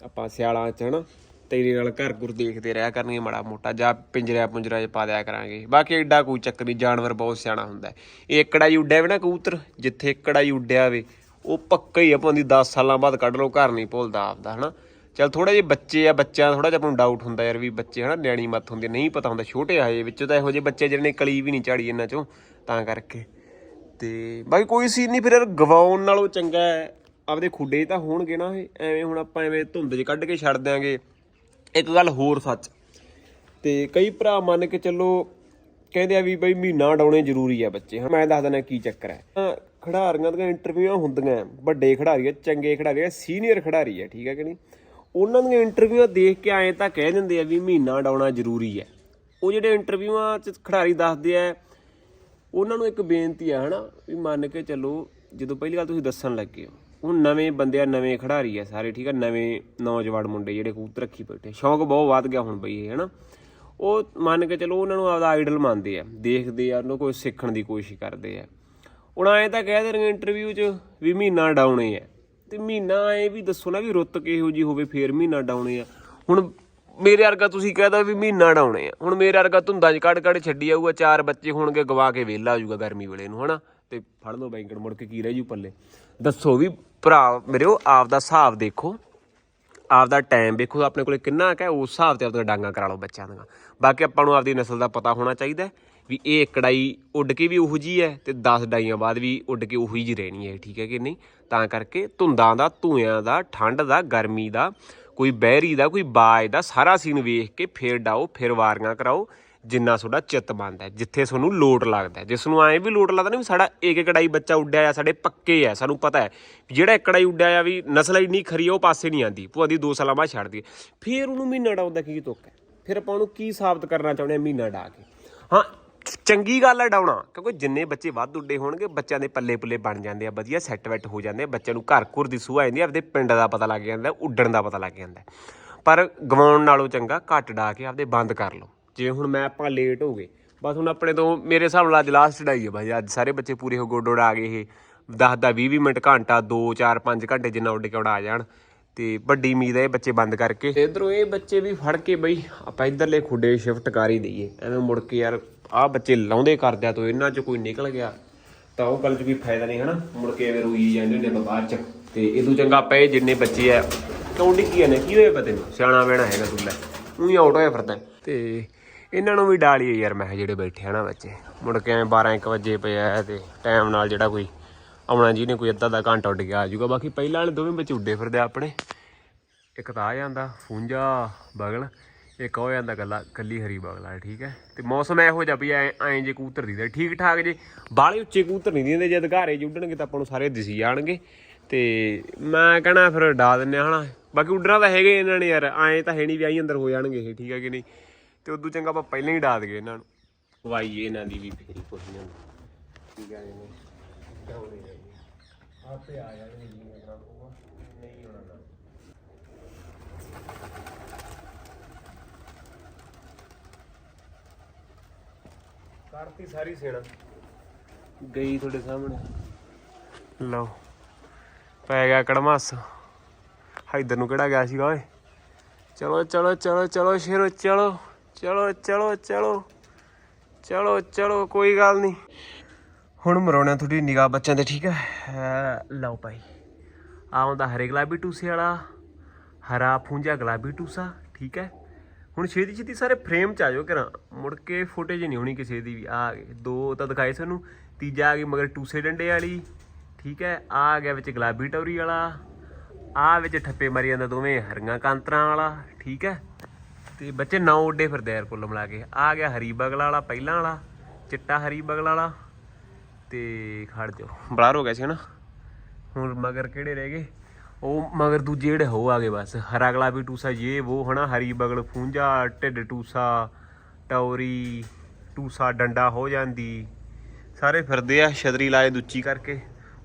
ਆਪਾਂ ਸਿਆਲਾਂ ਚ ਹਨਾ, ਤੇਰੇ ਨਾਲ ਘਰ ਗੁਰ ਦੇਖਦੇ ਰਿਹਾ ਕਰਨਗੇ ਮਾੜਾ ਮੋਟਾ, ਜਾਂ ਪਿੰਜਰਿਆ ਪੁੰਜਰਾ ਚ ਪਾ ਦਿਆ ਕਰਾਂਗੇ। ਬਾਕੀ ਐਡਾ ਕੋਈ ਚੱਕਰ ਨਹੀਂ, ਜਾਨਵਰ ਬਹੁਤ ਸਿਆਣਾ ਹੁੰਦਾ। ਇਹ ਇੱਕੜਾ ਹੀ ਉੱਡਿਆ ਵੇ ਨਾ ਕਬੂਤਰ, ਜਿੱਥੇ ਇੱਕੜਾ ਹੀ ਉੱਡਿਆ ਵੇ ਉਹ ਪੱਕਾ ਹੀ ਆਪਾਂ ਦੀ 10 ਸਾਲਾਂ ਬਾਅਦ ਕੱਢ ਲਓ ਘਰ ਨਹੀਂ ਭੁੱਲਦਾ ਆਪਦਾ ਹਨਾ? ਚਲ ਥੋੜਾ ਜਿਹੇ ਬੱਚੇ ਆ ਬੱਚਿਆਂ ਥੋੜਾ ਜਿਹਾ ਆਪਾਂ ਨੂੰ ਡਾਊਟ ਹੁੰਦਾ ਯਾਰ ਵੀ ਬੱਚੇ ਹਨਾ ਨਿਆਣੀ ਮੱਤ ਹੁੰਦੀ ਆ, ਨਹੀਂ ਪਤਾ ਹੁੰਦਾ ਛੋਟੇ ਆ ਹਜੇ ਵਿੱਚੋਂ ਤਾਂ ਇਹੋ ਜਿਹੇ ਬੱਚੇ ਜਿਹੜੇ ਨੇ ਕਲੀ ਵੀ ਨਹੀਂ ਝਾੜੀ ਇਹਨਾਂ ਚੋਂ ਤਾਂ ਕਰਕੇ। ਤੇ ਬਾਕੀ ਕੋਈ ਸੀਨ ਨਹੀਂ ਫਿਰ ਯਾਰ ਗਵਾਉਣ ਨਾਲੋਂ ਚੰਗਾ ਹੈ ਆਪਦੇ ਖੁੱਡੇ ਤਾਂ ਹੋਣਗੇ ਨਾ ਇਹ ਐਵੇਂ ਹੁਣ ਆਪਾਂ ਐਵੇਂ ਧੁੰਦ 'ਚ ਕੱਢ ਕੇ ਛੱਡ ਦਿਆਂਗੇ। ਇੱਕ ਗੱਲ ਹੋਰ ਸੱਚ ਤੇ ਕਈ ਭਰਾ ਮੰਨ ਕੇ ਚੱਲੋ ਕਹਿੰਦੇ ਆ ਵੀ ਬਈ ਮਹੀਨਾ ਡਾਉਣੇ ਜ਼ਰੂਰੀ ਆ ਬੱਚੇ ਮੈਂ ਦੱਸ ਦਿੰਦਾ ਕੀ ਚੱਕਰ ਹੈ। ਖਿਡਾਰੀਆਂ ਦੀਆਂ ਇੰਟਰਵਿਊਆਂ ਹੁੰਦੀਆਂ ਵੱਡੇ ਖਿਡਾਰੀ ਆ ਚੰਗੇ ਖਿਡਾਰੀ ਆ ਸੀਨੀਅਰ ਖਿਡਾਰੀ ਆ ਠੀਕ ਹੈ ਕਿ ਨਹੀਂ? ਉਹਨਾਂ ਦੀਆਂ ਇੰਟਰਵਿਊਆਂ ਦੇਖ ਕੇ ਆਏ ਤਾਂ ਕਹਿ ਦਿੰਦੇ ਆ ਵੀ ਮਹੀਨਾ ਡਾਉਣਾ ਜ਼ਰੂਰੀ ਹੈ। ਉਹ ਜਿਹੜੇ ਇੰਟਰਵਿਊਆਂ 'ਚ ਖਿਡਾਰੀ ਦੱਸਦੇ ਆ, ਉਹਨਾਂ ਨੂੰ ਇੱਕ ਬੇਨਤੀ ਆ, ਹਨਾ, ਵੀ ਮੰਨ ਕੇ ਚੱਲੋ, ਜਦੋਂ ਪਹਿਲੀ ਗੱਲ ਤੁਸੀਂ ਦੱਸਣ ਲੱਗੇ ਹੋ, ਉਹ ਨਵੇਂ ਬੰਦੇ ਆ ਨਵੇਂ ਖਿਡਾਰੀ ਆ ਸਾਰੇ, ਠੀਕ ਆ ਨਵੇਂ ਨੌਜਵਾਨ ਮੁੰਡੇ ਜਿਹੜੇ ਕਬੂਤਰ ਰੱਖੀ ਬੈਠੇ ਸ਼ੌਂਕ ਬਹੁਤ ਵੱਧ ਗਿਆ ਹੁਣ ਬਈ ਇਹ, ਹਨਾ। ਉਹ ਮੰਨ ਕੇ ਚਲੋ, ਉਹਨਾਂ ਨੂੰ ਆਪਦਾ ਆਈਡਲ ਮੰਨਦੇ ਆ, ਦੇਖਦੇ ਆ, ਉਹਨੂੰ ਕੋਈ ਸਿੱਖਣ ਦੀ ਕੋਸ਼ਿਸ਼ ਕਰਦੇ ਆ। ਹੁਣ ਐਂ ਤਾਂ ਕਹਿ ਦੇ ਰਹੇ ਇੰਟਰਵਿਊ 'ਚ ਵੀ ਮਹੀਨਾ ਡਾਉਣੇ ਆ ਤੇ ਮਹੀਨਾ ਐ ਵੀ ਦੱਸੋ ਨਾ ਵੀ ਰੁੱਤ ਕਿਹੋ ਜੀ ਹੋਵੇ, ਫੇਰ ਮਹੀਨਾ ਡਾਉਣੇ ਆ। ਹੁਣ ਮੇਰੇ ਵਰਗਾ ਤੁਸੀਂ ਕਹਿਦਾ ਵੀ ਮਹੀਨਾ ਡਾਉਣੇ ਆ। ਹੁਣ ਮੇਰੇ ਵਰਗਾ ਧੁੰਦਾਂ 'ਚ ਕੱਢ ਕੱਢ ਛੱਡੀ ਜਾਊਗਾ ਚਾਰ ਬੱਚੇ ਹੋਣਗੇ, ਗਵਾ ਕੇ ਵਿਹਲਾ ਹੋ ਜਾਊਗਾ ਗਰਮੀ ਵੇਲੇ ਨੂੰ, ਹਨਾ? ਤੇ ਫੜ ਲਓ ਬੈਂਕਟ ਮੁੜ ਕੇ ਕੀ ਰਹਿ ਜੂ ਪੱਲੇ। ਦੱਸੋ ਵੀ ਭਰਾ ਮੇਰਿਓ ਆਪ ਦਾ ਹਿਸਾਬ ਦੇਖੋ। ਆਪਦਾ ਟਾਈਮ ਵੇਖੋ, ਆਪਣੇ ਕੋਲੇ ਕਿੰਨਾ ਕੁ ਹੈ, ਉਸ ਹਿਸਾਬ ਤੇ ਆਪਦੀਆਂ ਡਾਂਗਾ ਕਰਾ ਲਓ ਬੱਚਿਆਂ ਦੀਆਂ। ਬਾਕੀ ਆਪਾਂ ਨੂੰ ਆਪਦੀ ਨਸਲ ਦਾ ਪਤਾ ਹੋਣਾ ਚਾਹੀਦਾ ਵੀ ਇਹ ਇੱਕ ਡਾਈ ਉੱਡ ਕੇ ਵੀ ਉਹੋ ਜੀ ਹੈ ਤੇ 10 ਡਾਈਆਂ ਬਾਅਦ ਵੀ ਉੱਡ ਕੇ ਉਹੀ ਜੀ ਰਹਿਣੀ ਹੈ ਠੀਕ ਹੈ ਕਿ ਨਹੀਂ? ਤਾਂ ਕਰਕੇ ਧੁੰਦਾਂ ਦਾ ਧੂਆਂ ਦਾ ਠੰਡ ਦਾ ਗਰਮੀ ਦਾ ਕੋਈ ਬਹਿਰੀ ਦਾ ਕੋਈ ਬਾਜ ਦਾ ਸਾਰਾ ਸੀਨ ਵੇਖ ਕੇ ਫੇਰ ਡਾਓ ਫਿਰ ਵਾਰੀਆਂ ਕਰਾਓ ਜਿੰਨਾ ਤੁਹਾਡਾ ਚਿੱਤ ਮੰਨਦਾ ਜਿੱਥੇ ਤੁਹਾਨੂੰ ਲੋਟ ਲੱਗਦਾ ਜਿਸ ਨੂੰ ਐਂ ਵੀ ਲੋਟ ਲੱਗਦਾ ਨਹੀਂ ਵੀ ਸਾਡਾ ਇੱਕ ਇੱਕ ਕੜਾਈ ਬੱਚਾ ਉੱਡਿਆ ਆ ਸਾਡੇ ਪੱਕੇ ਆ ਸਾਨੂੰ ਪਤਾ ਹੈ। ਜਿਹੜਾ ਇੱਕ ਕੜਾਈ ਉੱਡਿਆ ਆ ਵੀ ਨਸਲ ਇੰਨੀ ਖਰੀ ਆ, ਉਹ ਪਾਸੇ ਨਹੀਂ ਆਂਦੀ ਭੂਆ ਦੀ 2 ਸਾਲਾਂ ਬਾਅਦ ਛੱਡਦੀ ਹੈ। ਫਿਰ ਉਹਨੂੰ ਮਹੀਨਾ ਡਾਉਂਦਾ ਕੀ ਤੁੱਕ ਹੈ? ਫਿਰ ਆਪਾਂ ਉਹਨੂੰ ਕੀ ਸਾਬਤ ਕਰਨਾ ਚਾਹੁੰਦੇ ਆ ਮਹੀਨਾ ਡਾ ਕੇ? ਹਾਂ ਚੰਗੀ ਗੱਲ ਹੈ ਡਾਉਣਾ, ਕਿਉਂਕਿ ਜਿੰਨੇ ਬੱਚੇ ਵੱਧ ਉੱਡੇ ਹੋਣਗੇ, ਬੱਚਿਆਂ ਦੇ ਪੱਲੇ ਪੁੱਲੇ ਬਣ ਜਾਂਦੇ ਆ, ਵਧੀਆ ਸੈੱਟ ਵੈਟ ਹੋ ਜਾਂਦੇ ਆ, ਬੱਚਿਆਂ ਨੂੰ ਘਰ ਘੁਰ ਦੀ ਸੂਹ ਆ ਜਾਂਦੀ ਆ, ਆਪਦੇ ਪਿੰਡ ਦਾ ਪਤਾ ਲੱਗ ਜਾਂਦਾ, ਉੱਡਣ ਦਾ ਪਤਾ ਲੱਗ ਜਾਂਦਾ। ਪਰ ਗਵਾਉਣ ਨਾਲੋਂ ਚੰਗਾ ਘੱਟ ਡਾ ਕੇ ਆਪਦੇ ਬੰਦ ਕਰ ਲਓ। ਜਿਵੇਂ ਹੁਣ ਮੈਂ ਆਪਾਂ ਲੇਟ ਹੋ ਗਏ ਬਸ ਹੁਣ ਆਪਣੇ ਤੋਂ ਮੇਰੇ ਹਿਸਾਬ ਨਾਲ ਅੱਜ ਲਾਸਟ ਚੜਾਈ ਹੈ ਭਾਈ ਅੱਜ ਸਾਰੇ ਬੱਚੇ ਪੂਰੇ ਹੋ ਗੋਡੋੜ ਆ ਗਏ ਇਹ। 10 ਦਾ 20 20 ਮਿੰਟ ਘੰਟਾ 2 4 5 ਘੰਟੇ ਜਿੰਨਾ ਉੱਡ ਕੇ ਉਡਾ ਆ ਜਾਣ। ਤੇ ਵੱਡੀ ਉਮੀਦ ਹੈ ਇਹ ਬੱਚੇ ਬੰਦ ਕਰਕੇ। ਤੇ ਇਧਰੋਂ ਇਹ ਬੱਚੇ ਵੀ ਫੜ ਕੇ ਬਈ, ਆਪਾਂ ਇਧਰਲੇ ਖੁੱਡੇ ਸ਼ਿਫਟ ਕਰ ਹੀ ਦਈਏ। ਐਵੇਂ ਮੁੜ ਕੇ ਯਾਰ, ਆਹ ਬੱਚੇ ਲਾਉਂਦੇ ਕਰਦਿਆਂ ਤੋਂ ਇਹਨਾਂ 'ਚ ਕੋਈ ਨਿਕਲ ਗਿਆ, ਤਾਂ ਉਹ ਗੱਲ 'ਚ ਕੋਈ ਫਾਇਦਾ ਨਹੀਂ, ਹਨਾ? ਮੁੜ ਕੇ ਐਵੇਂ ਰੋਈ ਜਾਂਦੇ ਹੁੰਦੇ ਬਾਅਦ 'ਚ। ਤੇ ਇਦੋਂ ਚੰਗਾ ਪਏ ਜਿੰਨੇ ਬੱਚੇ ਆ, ਕਿਉਂ ਡਿੱਗੀਆਂ ਨੇ? ਕੀ ਹੋਇਆ ਪਤਾ ਨਹੀਂ ਸਿਆਣਾ ਬਹਿਣਾ ਹੈਗਾ ਤੂੰ ਲੈ। ਉਹੀ ਆਊਟ ਹੋਇਆ ਫਿਰਦਾ। ਤੇ ਇਹਨਾਂ ਨੂੰ ਵੀ ਡਾਲੀਏ ਯਾਰ, ਮੈਂ ਕਿਹਾ ਜਿਹੜੇ ਬੈਠੇ ਆ ਨਾ ਬੱਚੇ, ਮੁੜ ਕੇ ਐਵੇਂ 12 1 ਵਜੇ ਪਏ ਆ ਤੇ ਟਾਈਮ ਨਾਲ ਜਿਹੜਾ ਕੋਈ ਆਉਣਾ ਜੀ ਨੇ, ਕੋਈ ਅੱਧਾ ਦਾ ਘੰਟਾ ਉੱਡ ਗਿਆ, ਆ ਜਾਊਗਾ। ਬਾਕੀ ਪਹਿਲਾਂ ਵਾਲੇ ਦੋਵੇਂ ਬੱਚੇ ਉੱਡੇ ਫਿਰਦੇ ਆ ਆਪਣੇ। ਇੱਕ ਤਾਂ ਆ ਜਾਂਦਾ ਫੂੰਜਾ ਬਗਲ, ਇੱਕ ਹੋ ਜਾਂਦਾ ਗੱਲਾ ਕੱਲੀ ਹਰੀ ਬਗਲਾ ਠੀਕ ਹੈ? ਤੇ ਮੌਸਮ ਇਹੋ ਜਿਹਾ ਵੀ ਐ, ਐਂ ਜੇ ਕਬੂਤਰ ਦੀ ਠੀਕ ਠਾਕ ਜੇ। ਬਾਹਲੇ ਉੱਚੇ ਕਬੂਤਰ ਨਹੀਂ ਦਿੰਦੇ, ਜੇ ਅਧਿਕਾਰੇ ਚ ਉੱਡਣਗੇ ਤਾਂ ਆਪਾਂ ਨੂੰ ਸਾਰੇ ਦਿਸੀ ਜਾਣਗੇ। ਤੇ ਮੈਂ ਕਹਣਾ ਫਿਰ ਡਾ ਦਿੰਨੇ ਆ, ਹਨਾ? ਬਾਕੀ ਉੱਡਣਾ ਤਾਂ ਹੈਗੇ ਇਹਨਾਂ ਨੇ ਯਾਰ, ਐਂ ਤਾਂ ਹੈ ਨਹੀਂ ਵੀ ਆਈ ਅੰਦਰ ਹੋ ਜਾਣਗੇ ਇਹ, ਠੀਕ ਹੈ ਕਿ ਨਹੀਂ? ਤੇ ਉਦੋਂ ਚੰਗਾ ਆਪਾਂ ਪਹਿਲਾਂ ਹੀ ਡਾ ਦਈਏ ਇਹਨਾਂ ਨੂੰ। ਖਵਾਈਏ ਇਹਨਾਂ ਦੀ ਵੀ ਫੇਰੀ ਕੁਛ ਨਹੀਂ ਠੀਕ ਹੈ ਜੀ ਆਪੇ ਆ ਜਾਣਗੇ ਜੀ ਮੇਰਾ ਨਹੀਂ ਹੋਣਾ ਨਾ ਕਰਤੀ ਸਾਰੀ ਸੇਣਾ। ਗਈ ਤੁਹਾਡੇ ਸਾਹਮਣੇ। ਲਓ ਪੈ ਗਿਆ ਕੜਮਾਸ। ਇਧਰ ਨੂੰ ਕਿਹੜਾ ਗਿਆ ਸੀਗਾ ਓਏ? ਚਲੋ ਚਲੋ ਚਲੋ ਚਲੋ ਸ਼ੇਰੋ ਚਲੋ ਚਲੋ ਚਲੋ ਚਲੋ ਚਲੋ ਚਲੋ ਕੋਈ ਗੱਲ ਨਹੀਂ। ਹੁਣ ਮਰਾਉਣਾ ਤੁਹਾਡੀ ਨਿਗਾਹ ਬੱਚਿਆਂ ਤੇ ਠੀਕ ਹੈ? ਲਓ ਭਾਈ। ਆਉਂਦਾ ਹਰੇ ਗੁਲਾਬੀ ਟੂਸੇ ਵਾਲਾ, ਹਰਾ ਫੁੰਜਾ ਗੁਲਾਬੀ ਟੂਸਾ, ਠੀਕ ਹੈ? ਹੁਣ ਛੇਤੀ ਛੇਤੀ ਸਾਰੇ ਫਰੇਮ ਚ ਆ ਜਾਓ ਘਰਾਂ। ਮੁੜ ਕੇ ਫੁਟੇਜ ਨਹੀਂ ਹੋਣੀ ਕਿਸੇ ਦੀ ਵੀ। ਆ ਆ ਗਏ। ਦੋ ਤਾਂ ਦਿਖਾਏ ਸਾਨੂੰ। ਤੀਜਾ ਆ ਗਈ ਮਗਰ ਟੂਸੇ ਡੰਡੇ ਵਾਲੀ, ਠੀਕ ਹੈ? ਆ ਆ ਗਿਆ ਵਿੱਚ ਗੁਲਾਬੀ ਟੌਰੀ ਵਾਲਾ। ਆ ਵਿੱਚ ਠੱਪੇ ਮਾਰੀ ਜਾਂਦਾ ਦੋਵੇਂ ਹਰੀਆਂ ਕਾਂਤਰਾਂ ਵਾਲਾ, ਠੀਕ ਹੈ? ਤੇ ਬੱਚੇ ਨੌ ਉੱਡੇ ਫਿਰਦੇ ਯਾਰ ਕੁੱਲ ਮਿਲਾ ਕੇ। ਆ ਗਿਆ ਹਰੀ ਬਗਲਾ ਵਾਲਾ, ਪਹਿਲਾਂ ਵਾਲਾ, ਚਿੱਟਾ ਹਰੀ ਬਗਲਾ ਵਾਲਾ। ਤੇ ਖੜ ਜਾਓ। ਬਲਾਰ ਹੋ ਗਿਆ ਸੀ ਹਨਾ? ਹੁਣ ਮਗਰ ਕਿਹੜੇ ਰਹਿ ਗਏ? ਉਹ ਮਗਰ ਦੂਜੇ ਜਿਹੜੇ ਹੋ ਆ ਗਏ ਬਸ। ਹਰਾ ਗੁਲਾਬੀ ਟੂਸਾ ਇਹ ਉਹ ਹਨਾ ਹਰੀ ਬਗਲ ਫੂੰਜਾ ਢਿੱਡ ਟੂਸਾ ਟੌਰੀ ਟੂਸਾ ਡੰਡਾ ਹੋ ਜਾਂਦੀ। ਸਾਰੇ ਫਿਰਦੇ ਆ ਛਤਰੀ ਲਾਏ ਦੁੱਚੀ ਕਰਕੇ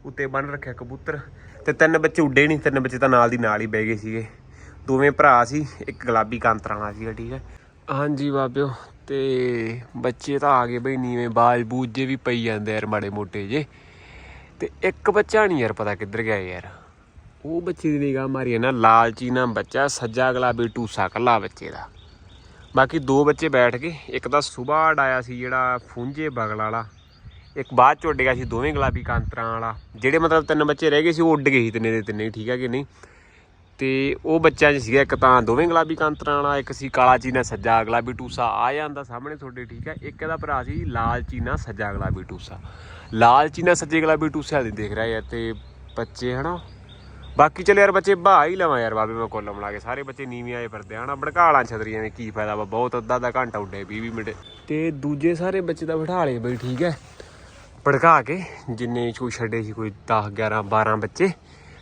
ਉੱਤੇ ਬੰਨ ਰੱਖਿਆ ਕਬੂਤਰ। ਤੇ ਤਿੰਨ ਬੱਚੇ ਉੱਡੇ ਨਹੀਂ ਤਿੰਨ ਬੱਚੇ ਤਾਂ ਨਾਲ ਦੀ ਨਾਲ ਹੀ ਬਹਿ ਗਏ ਸੀਗੇ। ਦੋਵੇਂ ਭਰਾ ਸੀ ਇੱਕ ਗੁਲਾਬੀ ਕਾਂਤਰਾਂ ਵਾਲਾ ਸੀਗਾ ਠੀਕ ਹੈ। ਹਾਂਜੀ ਬਾਬਿਓ, ਤੇ ਬੱਚੇ ਤਾਂ ਆ ਗਏ ਬਈ, ਨੀਵੇਂ ਬਾਜ ਬੂਜ ਜੇ ਵੀ ਪਈ ਜਾਂਦੇ ਯਾਰ ਮਾੜੇ ਮੋਟੇ ਜੇ। ਤੇ ਇੱਕ ਬੱਚਾ ਨਹੀਂ ਯਾਰ ਪਤਾ ਕਿੱਧਰ ਗਿਆ ਯਾਰ। ਉਹ ਬੱਚੇ ਦੀ ਨਿਗਾਹ ਮਾਰੀ ਹੈ ਨਾ ਲਾਲਚੀ ਨਾ ਬੱਚਾ, ਸੱਜਾ ਗੁਲਾਬੀ ਟੂਸਾ ਕੱਲਾ ਬੱਚੇ ਦਾ। ਬਾਕੀ ਦੋ ਬੱਚੇ ਬੈਠ ਗਏ, ਇੱਕ ਤਾਂ ਸੁਬਾਹ ਆਇਆ ਸੀ ਜਿਹੜਾ ਫੁੰਝੇ ਬਗਲ ਵਾਲਾ, ਇੱਕ ਬਾਅਦ ਚ ਉੱਡ ਗਿਆ ਸੀ ਦੋਵੇਂ ਗੁਲਾਬੀ ਕਾਂਤਰਾਂ ਵਾਲਾ, ਜਿਹੜੇ ਮਤਲਬ ਤਿੰਨ ਬੱਚੇ ਰਹਿ ਗਏ ਸੀ, ਉਹ ਉੱਡ ਗਏ ਸੀ ਤਿੰਨੇ ਦੇ ਤਿੰਨੇ, ਠੀਕ ਹੈ ਕਿ ਨਹੀਂ? ਤੇ ਉਹ ਬੱਚਿਆਂ ਚ ਸੀਗਾ ਇੱਕ ਤਾਂ ਦੋਵੇਂ ਗੁਲਾਬੀ ਕਾਂਤਰਾਂ ਵਾਲਾ ਇੱਕ ਸੀ ਕਾਲਾ ਚੀਨਾ ਸੱਜਾ ਗੁਲਾਬੀ ਟੂਸਾ। ਆ ਜਾਂਦਾ ਸਾਹਮਣੇ ਤੁਹਾਡੇ, ਠੀਕ ਹੈ? ਇੱਕ ਇਹਦਾ ਭਰਾ ਸੀ ਲਾਲ ਚੀਨਾ ਸੱਜਾ ਗੁਲਾਬੀ ਟੂਸਾ। ਲਾਲ ਚੀਨਾ ਸੱਜੇ ਗੁਲਾਬੀ ਟੂਸੇ ਵਾਲੀ ਦੇਖ ਰਿਹਾ ਯਾਰ ਤੇ ਬੱਚੇ, ਹਨਾ? ਬਾਕੀ ਚੱਲ ਯਾਰ ਬੱਚੇ ਬਾਹ ਹੀ ਲਵਾਂ ਯਾਰ ਬਾਬੇ, ਮੈਂ ਕੋਲ ਬਣਾ ਕੇ। ਸਾਰੇ ਬੱਚੇ ਨੀਵੇਂ ਆਏ ਫਿਰਦੇ ਹਨਾ? ਬੜਕਾਲਾਂ ਛਤਰੀਆਂ ਨੇ, ਕੀ ਫਾਇਦਾ ਵਾ ਬਹੁਤ ਅੱਧਾ ਅੱਧਾ ਘੰਟਾ ਉੱਡੇ 20 20 ਮਿੰਟ। ਤੇ ਦੂਜੇ ਸਾਰੇ ਬੱਚੇ ਤਾਂ ਬਿਠਾ ਲਏ ਬਈ, ਠੀਕ ਹੈ? ਭੜਕਾ ਕੇ, ਜਿੰਨੇ ਕੋਈ ਛੱਡੇ ਸੀ, ਕੋਈ 10 11 12 ਬੱਚੇ।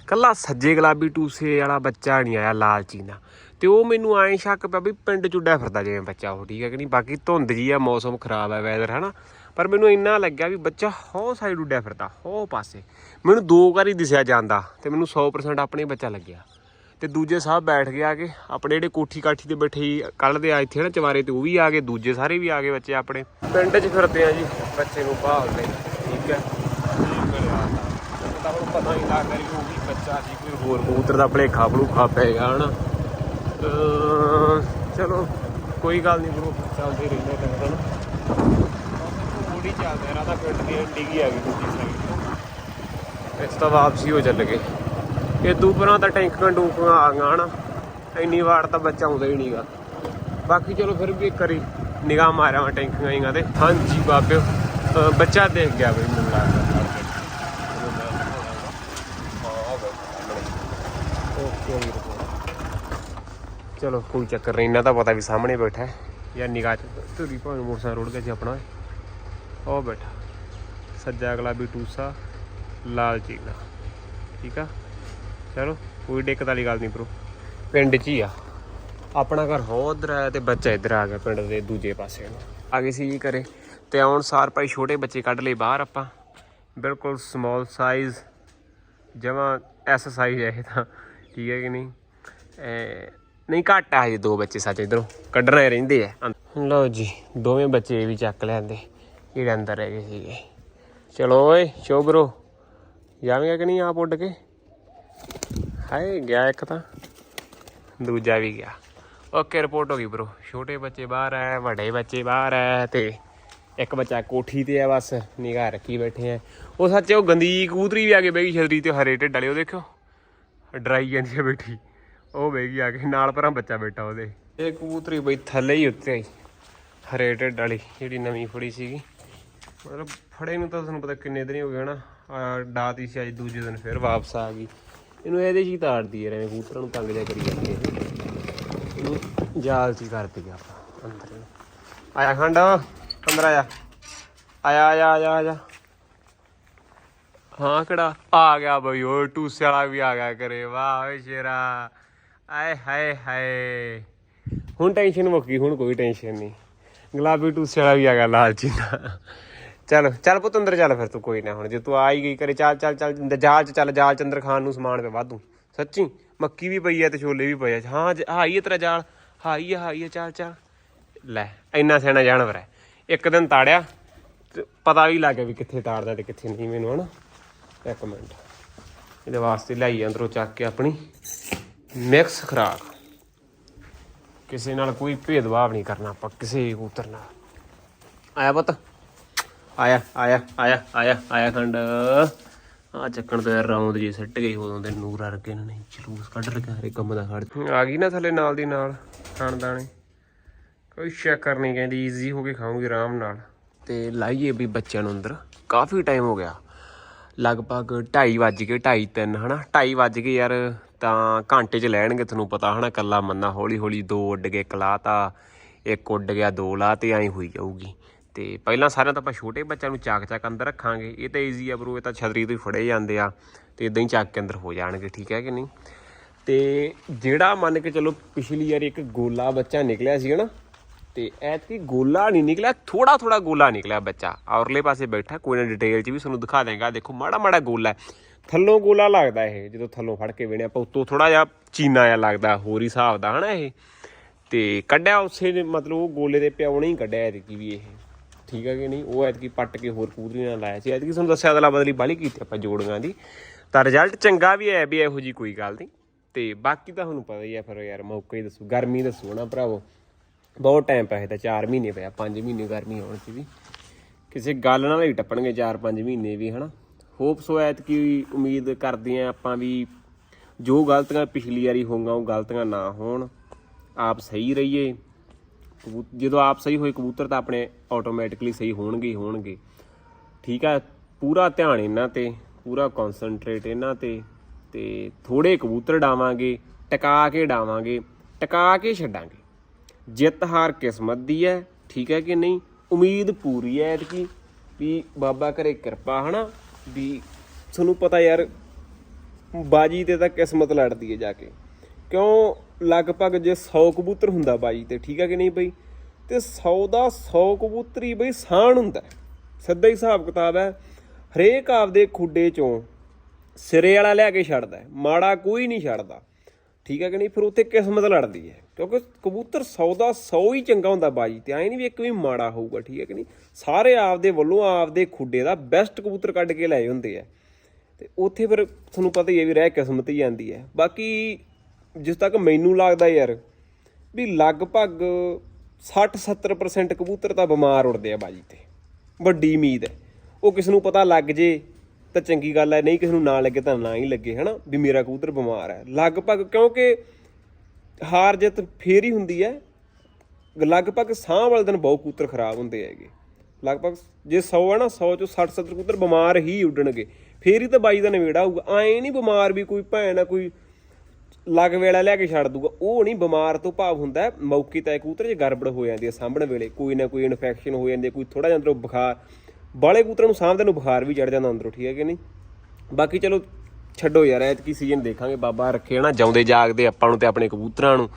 ਕੱਲਾ ਸੱਜੇ ਗੁਲਾਬੀ ਟੂਸੇ ਵਾਲਾ ਬੱਚਾ ਨਹੀਂ ਆਇਆ ਲਾਲ ਚੀਨਾ ਤੇ ਉਹ ਮੈਨੂੰ ਐਂ ਸ਼ੱਕ ਪਿਆ ਵੀ ਪਿੰਡ ਚ ਉੱਡਿਆ ਫਿਰਦਾ ਜਿਵੇਂ ਬੱਚਾ ਉਹ, ਠੀਕ ਹੈ ਕਿ ਨਹੀਂ? ਬਾਕੀ ਧੁੰਦ ਜੀ ਆ, ਮੌਸਮ ਖਰਾਬ ਹੈ ਵੈਦਰ ਹਨਾ? ਪਰ ਮੈਨੂੰ ਇੰਨਾ ਲੱਗਿਆ ਵੀ ਬੱਚਾ ਹੋ ਸਾਈਡ ਉੱਡਿਆ ਫਿਰਦਾ, ਹੋ ਪਾਸੇ। ਮੈਨੂੰ ਦੋ ਵਾਰੀ ਦਿਸਿਆ ਜਾਂਦਾ ਤੇ ਮੈਨੂੰ 100% ਆਪਣੇ ਬੱਚਾ ਲੱਗਿਆ। ਤੇ ਦੂਜੇ ਸਾਹਿਬ ਬੈਠ ਗਏ ਆ ਕੇ ਆਪਣੇ ਜਿਹੜੇ ਕੋਠੀ ਕਾਠੀ ਤੇ ਬੈਠੇ ਕੱਲ ਦੇ ਆ ਇੱਥੇ ਨਾ ਚਵਾਰੇ ਤੇ ਉਹ ਵੀ ਆ ਗਏ, ਦੂਜੇ ਸਾਰੇ ਵੀ ਆ ਗਏ ਬੱਚੇ ਆਪਣੇ। ਪਿੰਡ 'ਚ ਫਿਰਦੇ ਆ ਜੀ, ਬੱਚੇ ਨੂੰ ਭਾਲਦੇ ਠੀਕ ਹੈ? ਤਾਂ ਪਤਾ ਹੀ ਲੱਗਦਾ ਕਿ ਉਹ ਵੀ ਬੱਚਾ ਸੀ ਕੋਈ ਹੋਰ ਕਬੂਤਰ ਦਾ ਭਲੇਖਾ ਭਲੂਖਾ ਪੈ ਗਿਆ, ਹਨਾ? ਅਹ, ਚਲੋ, ਕੋਈ ਗੱਲ ਨਹੀਂ ਬਰੋ ਚੱਲਦੇ ਰਹਿੰਦੇ ਟੰਗਣ ਥੋੜੀ ਚੱਲਦੇ ਰਹਾ ਤਾਂ ਪਿੰਡ ਦੀ ਡਿੱਗੀ ਆ ਗਈ ਦੂਜੀ ਸਾਈਡ ਇਸ ਤੋਂ ਵਾਪਸੀ ਹੋ ਚੱਲ ਗਏ। ਇਹ ਦੂਪਰਾਂ ਤਾਂ ਟੈਂਕਾਂ ਟੂਕਾਂ ਆ ਗਈਆਂ, ਹਨਾ? ਇੰਨੀ ਵਾਰ ਤਾਂ ਬੱਚਾ ਆਉਂਦਾ ਹੀ ਨਹੀਂਗਾ। ਬਾਕੀ ਚਲੋ ਫਿਰ ਵੀ ਇੱਕ ਵਾਰੀ ਨਿਗਾਹ ਮਾਰਾਂ ਮੈਂ ਟੈਂਕਾਂ ਆਈਆਂ ਤੇ। ਹਾਂਜੀ ਬਾਬਿਓ ਬੱਚਾ ਦੇਖ ਗਿਆ ਬਈ ਮੈਨੂੰ ਲੱਗਦਾ ਓਕੇ ਵੀਰ ਚਲੋ, ਕੋਈ ਚੱਕਰ ਨਹੀਂ, ਇਹਨਾਂ ਦਾ ਪਤਾ ਵੀ ਸਾਹਮਣੇ ਬੈਠਾ ਹੈ। ਯਾਰ ਨਿਗਾਹ ਚ ਧੁਰੀ ਭਾਵੇਂ ਮੋਟਰਸਾਈਕਲ ਰੋੜ ਗਿਆ ਸੀ ਆਪਣਾ ਉਹ ਬੈਠਾ। ਸੱਜਾ ਗੁਲਾਬੀ ਟੂਸਾ, ਲਾਲ ਚੀਨਾ ਠੀਕ ਆ? ਚਲੋ, ਕੋਈ ਦਿੱਕਤ ਵਾਲੀ ਗੱਲ ਨਹੀਂ ਬ్రో ਪਿੰਡ 'ਚ ਹੀ ਆ। ਆਪਣਾ ਘਰ ਹੋ ਉਧਰ ਆਇਆ ਤੇ ਬੱਚਾ ਇੱਧਰ ਆ ਗਿਆ ਪਿੰਡ ਦੇ ਦੂਜੇ ਪਾਸੇ ਨੂੰ। ਆ ਗਏ ਸੀ ਜੀ ਘਰੇ ਤੇ ਆਉਣ ਸਾਰ ਭਾਈ ਛੋਟੇ ਬੱਚੇ ਕੱਢ ਲਏ ਬਾਹਰ ਆਪਾਂ। ਬਿਲਕੁਲ ਸਮਾਲ ਸਾਈਜ਼ ਜਮਾ ਐਸ ਸਾਈਜ਼ ਹੈ ਇਹ ਤਾਂ। ਠੀਕ ਹੈ ਕਿ ਨਹੀਂ? ਨਹੀਂ, ਘੱਟ ਆ ਹਜੇ ਦੋ ਬੱਚੇ ਸੱਚ ਇਧਰੋਂ। ਕੱਢਣੇ ਰਹਿੰਦੇ ਆ। ਲਓ ਜੀ, ਦੋਵੇਂ ਬੱਚੇ ਵੀ ਚੱਕ ਲੈਂਦੇ ਜਿਹੜੇ ਅੰਦਰ ਰਹਿ ਗਏ ਸੀਗੇ। ਚਲੋ ਓਏ ਸ਼ੋਬਰੋ ਜਾਵੇਂਗਾ ਕਿ ਨਹੀਂ ਆਪ ਉੱਡ ਕੇ? ਹਾਏ, ਗਿਆ ਇੱਕ ਤਾਂ। ਦੂਜਾ ਵੀ ਗਿਆ। ਓਕੇ ਰਿਪੋਰਟ ਹੋ ਗਈ ਬ్రో ਛੋਟੇ ਬੱਚੇ ਬਾਹਰ ਆ, ਵੱਡੇ ਬੱਚੇ ਬਾਹਰ ਆ ਤੇ ਇੱਕ ਬੱਚਾ ਕੋਠੀ ਤੇ ਆ ਬਸ, ਨਿਗਾਹ ਰੱਖੀ ਬੈਠੇ ਆ। ਉਹ ਸੱਚ, ਉਹ ਗੰਦੀ ਕੂਤਰੀ ਵੀ ਆ ਕੇ ਬਹਿ ਗਈ, ਛਤਰੀ ਤੇ ਹਰੇ ਢਿੱਡ ਵਾਲੇ, ਉਹ ਦੇਖਿਓ। ਡਰਾਈ ਜਾਂਦੀ ਆ ਬੈਠੀ। ਉਹ ਬਹਿ ਗਈ ਆ ਕੇ, ਨਾਲ ਪਰਾਂ ਬੱਚਾ ਬੈਠਾ ਉਹਦੇ। ਇਹ ਕਬੂਤਰੀ ਬਈ ਥੱਲੇ ਹੀ ਉੱਤੇ ਆਈ ਹਰੇ ਢਿੱਡ ਵਾਲੀ, ਜਿਹੜੀ ਨਵੀਂ ਫੜੀ ਸੀਗੀ। ਮਤਲਬ ਫੜੇ ਨੂੰ ਤਾਂ ਤੁਹਾਨੂੰ ਪਤਾ ਕਿੰਨੇ ਦਿਨ ਹੋ ਗਏ ਹਨਾ ਡਾਤੀ ਸੀ ਅੱਜ ਦੂਜੇ ਦਿਨ ਫਿਰ ਵਾਪਸ ਆ ਗਈ। ਇਹਨੂੰ ਇਹਦੇ 'ਚ ਤਾੜਦੀ ਹੈ ਐਵੇਂ ਕਬੂਤਰਾਂ ਨੂੰ ਤੰਗ ਜਿਹਾ ਕਰੀ ਜਾਂਦੀ ਹੈ ਇਹਨੂੰ ਜਾਲ 'ਚ ਕਰਦੀ ਆਪਾਂ, ਅੰਦਰ ਆਇਆ ਖੰਡ, ਅੰਦਰ ਆਇਆ। ਆਇਆ ਆਇਆ ਆਇਆ ਆਇਆ। ਹਾਂ ਕਿਹੜਾ? ਆ ਗਿਆ ਬਈ ਉਹ ਟੂਸੇ ਵਾਲਾ ਵੀ ਆ ਗਿਆ ਕਰੇ ਵਾਹ ਓਏ ਸ਼ੇਰਾ। ਆਏ ਹਾਏ ਹਾਏ। ਹੁਣ ਟੈਨਸ਼ਨ ਮੁੱਕੀ ਹੁਣ ਕੋਈ ਟੈਨਸ਼ਨ ਨਹੀਂ। ਗੁਲਾਬੀ ਟੂਸੇ ਵਾਲਾ ਵੀ ਆ ਗਿਆ ਲਾਲ ਚੀਨਾ। ਚੱਲ ਚੱਲ ਪੁੱਤ ਅੰਦਰ ਚੱਲ ਫਿਰ ਤੂੰ, ਕੋਈ ਨਾ ਹੁਣ ਜੇ ਤੂੰ ਆ ਹੀ ਗਈ ਕਰੇ ਚੱਲ ਚੱਲ ਚੱਲ, ਅੰਦਰ ਜਾਲ ਚ ਚੱਲ, ਜਾਲ ਚੰਦਰ ਖਾਨ ਨੂੰ ਸਮਾਨ ਪੇ ਵਾਧੂ। ਸੱਚੀ, ਮੱਕੀ ਵੀ ਪਈ ਆ ਤੇ ਛੋਲੇ ਵੀ ਪਏ ਆ। ਹਾਂ, ਜ- ਹਾਈ ਤੇਰਾ ਜਾਲ ਹਾਈ ਆ ਹਾਈ ਆ, ਚੱਲ ਚੱਲ। ਲੈ, ਇੰਨਾ ਸਿਆਣਾ ਜਾਨਵਰ ਹੈ। ਇੱਕ ਦਿਨ ਤਾੜਿਆ, ਤੇ ਪਤਾ ਵੀ ਲੱਗ ਗਿਆ ਵੀ ਕਿੱਥੇ ਤਾੜਦਾ ਤੇ ਕਿੱਥੇ ਨਹੀਂ ਮੈਨੂੰ, ਹਨਾ। ਇੱਕ ਮਿੰਟ। ਇਹਦੇ ਵਾਸਤੇ ਲਈ ਅੰਦਰੋਂ ਚੱਕ ਕੇ ਆਪਣੀ। ਮਿਕਸ ਖਰਾਕ। ਕਿਸੇ ਨਾਲ ਕੋਈ ਭੇਦਭਾਵ ਨਹੀਂ ਕਰਨਾ ਆਪਾਂ ਕਿਸੇ ਕਬੂਤਰ ਨਾਲ। ਆਇਆ ਪੁੱਤ। ਆਇਆ ਆਇਆ ਆਇਆ ਆਇਆ ਆਇਆ ਖੰਡ। ਆ ਚੱਕਣ ਤੋਂ ਰੌਂਦ ਜੀ ਸੱਟ ਗਈ ਉਦੋਂ ਦੇ ਨੂਰ ਅਰਗੇ ਨੇ ਜਲੂਸ ਕੱਢ ਰੱਖਿਆ ਹਰੇ ਕੰਮ ਦਾ ਖੜ। ਆ ਗਈ ਨਾ ਥੱਲੇ ਨਾਲ ਦੀ ਨਾਲ ਖਾਣ ਦਾਣੇ ਕੋਈ ਚੱਕਰ ਨਹੀਂ ਕਹਿੰਦੀ ਈਜ਼ੀ ਹੋ ਕੇ ਖਾਉਂਗੀ ਆਰਾਮ ਨਾਲ। ਤੇ ਲਾਈਏ ਵੀ ਬੱਚਿਆਂ ਨੂੰ ਅੰਦਰ। ਕਾਫੀ ਟਾਈਮ ਹੋ ਗਿਆ। ਲਗਭਗ 2:30 ਵੱਜ ਗਏ 2:30 3 ਹਨਾ? 2:30 ਵੱਜ ਗਏ ਯਾਰ ਤਾਂ ਘੰਟੇ ਚ ਲੈਣਗੇ, ਤੁਹਾਨੂੰ ਪਤਾ ਹਨਾ ਕੱਲਾ ਮੰਨਾ ਹੌਲੀ ਹੌਲੀ ਦੋ ਉੱਡ ਗਏ ਕਲਾਤਾ ਇੱਕ ਉੱਡ ਗਿਆ, ਦੋ ਲਾ ਤੇ ਐਂ ਹੋਈ ਜਾਊਗੀ। ਤੇ ਪਹਿਲਾਂ ਸਾਰਿਆਂ ਤਾਂ ਆਪਾਂ ਛੋਟੇ ਬੱਚਿਆਂ ਨੂੰ ਚਾਕ ਚਾਕ ਅੰਦਰ ਰੱਖਾਂਗੇ। ਇਹ ਤਾਂ ਈਜ਼ੀ ਆ ਬਰੋ, ਇਹ ਤਾਂ ਛਤਰੀ ਤੋਂ ਹੀ ਫੜੇ ਜਾਂਦੇ ਆ ਤੇ ਇਦਾਂ ਹੀ ਚੱਕ ਕੇ ਅੰਦਰ ਹੋ ਜਾਣਗੇ, ਠੀਕ ਹੈ ਕਿ ਨਹੀਂ? ਤੇ ਜਿਹੜਾ ਮੰਨ ਕੇ ਚਲੋ ਪਿਛਲੀ ਵਾਰ ਇੱਕ ਗੋਲਾ ਬੱਚਾ ਨਿਕਲਿਆ ਸੀ ਹਨਾ, ਤੇ ਐਤਕੀ ਗੋਲਾ ਨਹੀਂ ਨਿਕਲਿਆ ਥੋੜਾ ਥੋੜਾ ਗੋਲਾ ਨਿਕਲਿਆ ਬੱਚਾ। ਔਰਲੇ ਪਾਸੇ ਬੈਠਾ, ਕੋਈ ਨਾ ਡਿਟੇਲ 'ਚ ਵੀ ਤੁਹਾਨੂੰ ਦਿਖਾ ਦੇਗਾ ਦੇਖੋ, ਮਾੜਾ ਮਾੜਾ ਗੋਲਾ ਹੈ। ਥੱਲੋਂ ਗੋਲਾ ਲੱਗਦਾ ਇਹ, ਜਦੋਂ ਥੱਲੋਂ ਫੜ ਕੇ ਵੇਣੇ ਆਪਾਂ ਉੱਤੋਂ ਥੋੜਾ ਜਿਹਾ ਚੀਨਾ ਜਿਹਾ ਲੱਗਦਾ, ਹੋਰ ਹੀ ਹਿਸਾਬ ਦਾ, ਹਨਾ ਇਹ? ਤੇ ਕੱਢਿਆ ਉਸੇ ਨੇ ਮਤਲਬ ਉਹ ਗੋਲੇ ਦੇ ਪਿਓ ਨੇ ਹੀ ਕੱਢਿਆ ਐਤਕੀ ਵੀ ਇਹ। ਠੀਕ ਹੈ ਕਿ ਨਹੀਂ? ਉਹ ਐਤਕੀ ਪੱਟ ਕੇ ਹੋਰ ਕੂਦਰੀ ਨਾਲ ਲਾਇਆ ਸੀ। ਐਤਕੀ ਤੁਹਾਨੂੰ ਦੱਸਿਆ, ਅਦਲਾ ਬਦਲੀ ਬਾਲੀ ਕੀਤੀ ਆਪਾਂ ਜੋੜੀਆਂ ਦੀ। ਤਾਂ ਰਿਜ਼ਲਟ ਚੰਗਾ ਵੀ ਹੈ ਵੀ ਇਹੋ ਜੀ ਕੋਈ ਗੱਲ ਨਹੀਂ। ਤੇ ਬਾਕੀ ਤਾਂ ਤੁਹਾਨੂੰ ਪਤਾ ਹੀ ਹੈ ਫਿਰ ਯਾਰ, ਮੌਕਾ ਹੀ ਦੱਸੂ। ਗਰਮੀ ਦੱਸੂ ਨਾ ਭਰਾਵੋ। ਬਹੁਤ ਟਾਈਮ ਪਿਆ ਤਾਂ 4 ਮਹੀਨੇ ਪਿਆ 5 ਮਹੀਨੇ ਗਰਮੀ ਹੋਣ ਚ ਵੀ। ਕਿਸੇ ਗੱਲ ਨਾਲ ਹੀ ਟੱਪਣਗੇ 4-5 ਮਹੀਨੇ ਵੀ, ਹਨਾ? ਹੋਪ ਸੋ ਐਤਕੀ ਉਮੀਦ ਕਰਦੇ ਆ ਆਪਾਂ ਵੀ ਜੋ ਗਲਤੀਆਂ ਪਿਛਲੀ ਵਾਰੀ ਹੋਈਆਂ ਉਹ ਗਲਤੀਆਂ ਨਾ ਹੋਣ। ਆਪ ਸਹੀ ਰਹੀਏ। ਕਬੂ- ਜਦੋਂ ਆਪ ਸਹੀ ਹੋਏ, ਕਬੂਤਰ ਤਾਂ ਆਪਣੇ ਆਟੋਮੈਟਿਕਲੀ ਸਹੀ ਹੋਣਗੇ ਹੀ ਹੋਣਗੇ। ਠੀਕ ਆ, ਪੂਰਾ ਧਿਆਨ ਇਹਨਾਂ ਤੇ, ਪੂਰਾ ਕਨਸੈਂਟਰੇਟ ਇਹਨਾਂ ਤੇ ਤੇ ਥੋੜੇ ਕਬੂਤਰ ਡਾਵਾਂਗੇ, ਟਿਕਾ ਕੇ ਡਾਵਾਂਗੇ, ਟਿਕਾ ਕੇ ਛੱਡਾਂਗੇ। ਜਿੱਤ ਹਾਰ ਕਿਸਮਤ ਦੀ ਹੈ, ਠੀਕ ਹੈ ਕਿ ਨਹੀਂ? ਉਮੀਦ ਪੂਰੀ ਹੈ ਐਤਕੀ ਵੀ ਬਾਬਾ ਕਰੇ ਕਿਰਪਾ, ਹਨਾ? ਵੀ ਤੁਹਾਨੂੰ ਪਤਾ ਯਾਰ, ਬਾਜੀ ਤੇ ਤਾਂ ਕਿਸਮਤ ਲੜਦੀ ਹੈ ਜਾ ਕੇ। ਕਿਉਂ ਲਗਭਗ ਜੇ 100 ਕਬੂਤਰ ਹੁੰਦਾ ਬਾਜੀ ਤੇ, ਠੀਕ ਹੈ ਕਿ ਨਹੀਂ ਬਈ? ਤੇ 100 ਦਾ 100 ਕਬੂਤਰ ਹੀ ਬਈ ਸਾਣ ਹੁੰਦਾ ਸਿੱਧਾ ਹੀ ਹਿਸਾਬ ਕਿਤਾਬ ਹੈ, ਹਰੇਕ ਆਪਦੇ ਖੁੱਡੇ ਚੋਂ ਸਿਰੇ ਵਾਲਾ ਲੈ ਕੇ ਛੱਡਦਾ ਮਾੜਾ ਕੋਈ ਨਹੀਂ ਛੱਡਦਾ। ਠੀਕ ਹੈ ਕਿ ਨਹੀਂ? ਫਿਰ ਉੱਥੇ ਕਿਸਮਤ ਲੜਦੀ ਹੈ। ਕਿਉਂਕਿ ਕਬੂਤਰ 100 ਦਾ 100 ਹੀ ਚੰਗਾ ਹੁੰਦਾ ਬਾਜੀ ਤੇ ਐਂ ਨਹੀਂ ਵੀ ਇੱਕ ਵੀ ਮਾੜਾ ਹੋਊਗਾ, ਠੀਕ ਹੈ ਕਿ ਨਹੀਂ? ਸਾਰੇ ਆਪਦੇ ਵੱਲੋਂ ਆਪਦੇ ਖੁੱਡੇ ਦਾ ਬੈਸਟ ਕਬੂਤਰ ਕੱਢ ਕੇ ਲਏ ਹੁੰਦੇ ਆ। ਤੇ ਉੱਥੇ ਫਿਰ ਤੁਹਾਨੂੰ ਪਤਾ ਹੀ ਹੈ ਵੀ ਰਹਿ ਕਿਸਮਤ ਹੀ ਜਾਂਦੀ ਹੈ। ਬਾਕੀ ਜਿਸ ਤੱਕ ਮੈਨੂੰ ਲੱਗਦਾ ਯਾਰ ਵੀ ਲਗਭਗ 60-70% ਕਬੂਤਰ ਤਾਂ ਬਿਮਾਰ ਉੜਦੇ ਆ ਬਾਜੀ ਤੇ। ਵੱਡੀ ਉਮੀਦ ਹੈ। ਉਹ ਕਿਸ ਨੂੰ ਪਤਾ ਲੱਗ ਜੇ ਤਾਂ ਚੰਗੀ ਗੱਲ ਹੈ ਨਹੀਂ ਕਿਸੇ ਨੂੰ ਨਾ ਲੱਗੇ ਤਾਂ ਨਾ ਹੀ ਲੱਗੇ ਹਨਾ? ਵੀ ਮੇਰਾ ਕਬੂਤਰ ਬਿਮਾਰ ਹੈ। ਲਗਭਗ ਕਿਉਂਕਿ ਹਾਰ ਜਿੱਤ ਫੇਰ ਹੀ ਹੁੰਦੀ ਹੈ। ਲਗਭਗ ਸਾਹ ਵਾਲੇ ਦਿਨ ਬਹੁਤ ਕਬੂਤਰ ਖਰਾਬ ਹੁੰਦੇ ਹੈਗੇ। ਲਗਭਗ ਜੇ 100 ਹੈ ਨਾ 100 ਚੋਂ 60 70 ਕਬੂਤਰ ਬਿਮਾਰ ਹੀ ਉੱਡਣਗੇ। ਫੇਰ ਹੀ ਤਾਂ ਬਾਈ ਦਾ ਨਵੇੜਾ ਹੋਊਗਾ ਐਂ ਨਹੀਂ ਬਿਮਾਰ ਵੀ ਕੋਈ ਭੈਣ ਆ ਕੋਈ ਲੱਗ ਵੇਲਾ ਲੈ ਕੇ ਛੱਡ ਦੂਗਾ ਉਹ ਨਹੀਂ ਬਿਮਾਰ ਤੋਂ ਭਾਵ ਹੁੰਦਾ ਹੈ, ਮੌਕੇ ਤੇ ਕਬੂਤਰ ਜੇ ਗੜਬੜ ਹੋ ਜਾਂਦੀ ਹੈ ਸਾਂਭਣ ਵੇਲੇ ਕੋਈ ਨਾ ਕੋਈ ਇਨਫੈਕਸ਼ਨ ਹੋ ਜਾਂਦੀ ਕੋਈ ਥੋੜਾ ਜਿਹਾ ਅੰਦਰੋਂ ਬੁਖਾਰ ਬਾਲੇ ਕੂਤਰਾਂ ਨੂੰ ਸਾਂਭਦੇ ਨੂੰ ਬੁਖਾਰ ਵੀ ਚੜ ਜਾਂਦਾ ਅੰਦਰੋਂ, ਠੀਕ ਹੈ ਕਿ ਨਹੀਂ? ਬਾਕੀ ਚਲੋ, ਛੱਡੋ ਯਾਰ, ਐਤਕੀ ਸੀਜ਼ਨ ਦੇਖਾਂਗੇ। ਬਾਬਾ ਰੱਖੇ ਨਾ ਜਾਉਂਦੇ ਜਾਗਦੇ ਆਪਾਂ ਨੂੰ ਤੇ ਆਪਣੇ ਕਬੂਤਰਾਂ ਨੂੰ।